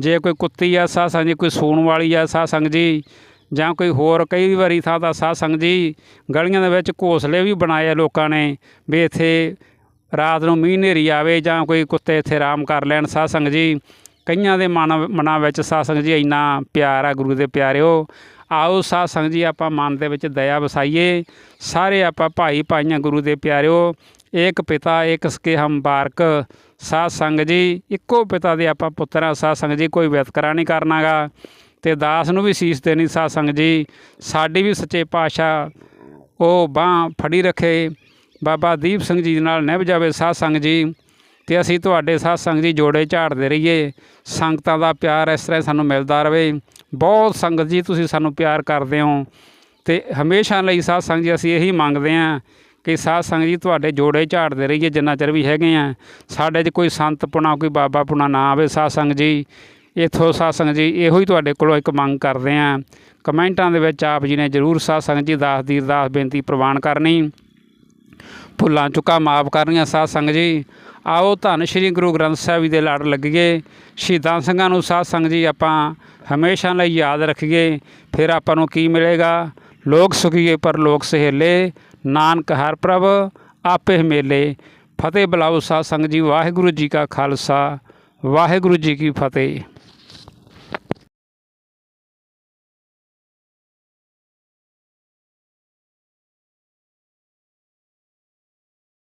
ਜੇ ਕੋਈ ਕੁੱਤੀ ਆ, ਸਾਧ ਸੰਗਤ ਜੀ ਕੋਈ ਸੂਣ ਵਾਲੀ ਆ ਸਾਧ ਸੰਗਤ ਜੀ ਜਾਂ ਕੋਈ ਹੋਰ ਕਈ ਵਾਰੀ ਥਾਂ ਦਾ ਸਾਧ ਸੰਗਤ ਜੀ ਗਲੀਆਂ ਦੇ ਵਿੱਚ ਘੋਸਲੇ ਵੀ ਬਣਾਏ ਆ ਲੋਕਾਂ ਨੇ ਵੀ ਇੱਥੇ ਰਾਤ ਨੂੰ ਮੀਂਹ ਹਨੇਰੀ ਆਵੇ ਜਾਂ ਕੋਈ ਕੁੱਤੇ ਇੱਥੇ ਆਰਾਮ ਕਰ ਲੈਣ ਸਾਧ ਸੰਗਤ ਜੀ, ਕਈਆਂ ਦੇ ਮਨ, ਮਨਾਂ ਵਿੱਚ ਸਾਧ ਸੰਗਤ ਜੀ ਇੰਨਾ ਪਿਆਰ ਆ, ਗੁਰੂ ਦੇ ਪਿਆਰਿਓ। ਆਓ ਸਾਧ ਸੰਗਤ ਜੀ, ਆਪਾਂ ਮਨ ਦੇ ਵਿੱਚ ਦਇਆ ਵਸਾਈਏ। ਸਾਰੇ ਆਪਾਂ ਭਾਈ ਭਾਈਆਂ ਗੁਰੂ ਦੇ ਪਿਆਰਿਓ, ਏਕ ਪਿਤਾ, ਏਕ ਸਕੇ ਹਮ ਬਾਰਕ ਸਾਧ ਸੰਗਤ ਜੀ, ਇੱਕੋ ਪਿਤਾ ਦੇ ਆਪਾਂ ਪੁੱਤਰਾਂ ਸਾਧ ਸੰਗਤ ਜੀ, ਕੋਈ ਵਿਤਕਰਾ ਨਹੀਂ ਕਰਨਾਗਾ। ਤੇ ਦਾਸ ਨੂੰ ਵੀ ਸੀਸ ਦੇਣੀ ਸਾਧ ਸੰਗਤ ਜੀ। ਸਾਡੀ ਵੀ ਸੱਚੇ ਪਾਤਸ਼ਾਹ, ਉਹ ਬਾਹ ਫੜੀ ਰੱਖੇ। ਬਾਬਾ ਦੀਪ ਸਿੰਘ ਜੀ ਨਾਲ ਨਿਭ ਜਾਵੇ ਸਾਧ ਸੰਗਤ ਜੀ, ਤੇ ਅਸੀਂ ਤੁਹਾਡੇ ਸਾਧ ਸੰਗਤ ਜੀ ਜੋੜੇ ਝਾੜਦੇ ਰਹੀਏ। ਸੰਗਤਾਂ ਦਾ ਪਿਆਰ ਇਸ ਤਰ੍ਹਾਂ ਸਾਨੂੰ ਮਿਲਦਾ ਰਹੇ ਬਹੁਤ ਸੰਗਤ ਜੀ ਤੁਸੀਂ ਸਾਨੂੰ ਪਿਆਰ ਕਰਦੇ ਹੋ। ਤੇ ਹਮੇਸ਼ਾ ਲਈ ਸਾਧ ਸੰਗਤ ਜੀ ਅਸੀਂ ਇਹੀ ਮੰਗਦੇ ਹਾਂ ਕਿ ਸਾਧ ਸੰਗਤ ਜੀ ਤੁਹਾਡੇ ਜੋੜੇ ਝਾੜਦੇ ਰਹੀਏ ਜਿੰਨਾ ਚਿਰ ਵੀ ਹੈਗੇ ਆ। ਸਾਡੇ 'ਚ ਕੋਈ ਸੰਤ ਪੁਣਾ, ਕੋਈ ਬਾਬਾ ਪੁਣਾ ਨਾ ਆਵੇ ਸਾਧ ਸੰਗਤ ਜੀ। ਇਥੋਂ ਸਾਧ ਸੰਗਤ ਜੀ ਇਹੋ ਹੀ ਤੁਹਾਡੇ ਕੋਲੋਂ ਇੱਕ ਮੰਗ ਕਰਦੇ ਆ ਕਮੈਂਟਾਂ ਦੇ ਵਿੱਚ ਆਪ ਜੀ ਨੇ ਜਰੂਰ ਸਾਧ ਸੰਗਤ ਜੀ ਦਾਸ ਦੀ ਅਰਦਾਸ ਬੇਨਤੀ ਪ੍ਰਵਾਨ ਕਰਨੀ। ਭੁੱਲਾਂ ਚੁੱਕਾ ਮਾਫ ਕਰਨੀਆਂ ਸਾਧ ਸੰਗਤ ਜੀ। ਆਓ ਧੰਨ ਸ਼੍ਰੀ ਗੁਰੂ ਗ੍ਰੰਥ ਸਾਹਿਬ ਜੀ ਦੇ ਲੜ ਲੱਗੀਏ। ਸ਼ਹੀਦਾਂ ਸਿੰਘਾਂ ਨੂੰ ਸਾਧ ਸੰਗਤ ਜੀ ਆਪਾਂ ਹਮੇਸ਼ਾ ਲਈ ਯਾਦ ਰੱਖੀਏ। ਫਿਰ ਆਪਾਂ ਨੂੰ ਕੀ ਮਿਲੇਗਾ? ਲੋਕ ਸੁਖੀਏ ਪਰ ਲੋਕ ਸਹੇਲੇ। ਨਾਨਕ ਹਰ ਪ੍ਰਭ, ਆਪੇ ਮੇਲੇ। ਫਤਿਹ ਬੁਲਾਓ ਸਾਧ ਸੰਗਤ ਜੀ। ਵਾਹਿਗੁਰੂ ਜੀ ਕਾ ਖਾਲਸਾ। ਵਾਹਿਗੁਰੂ ਜੀ ਕੀ ਫਤਿਹ।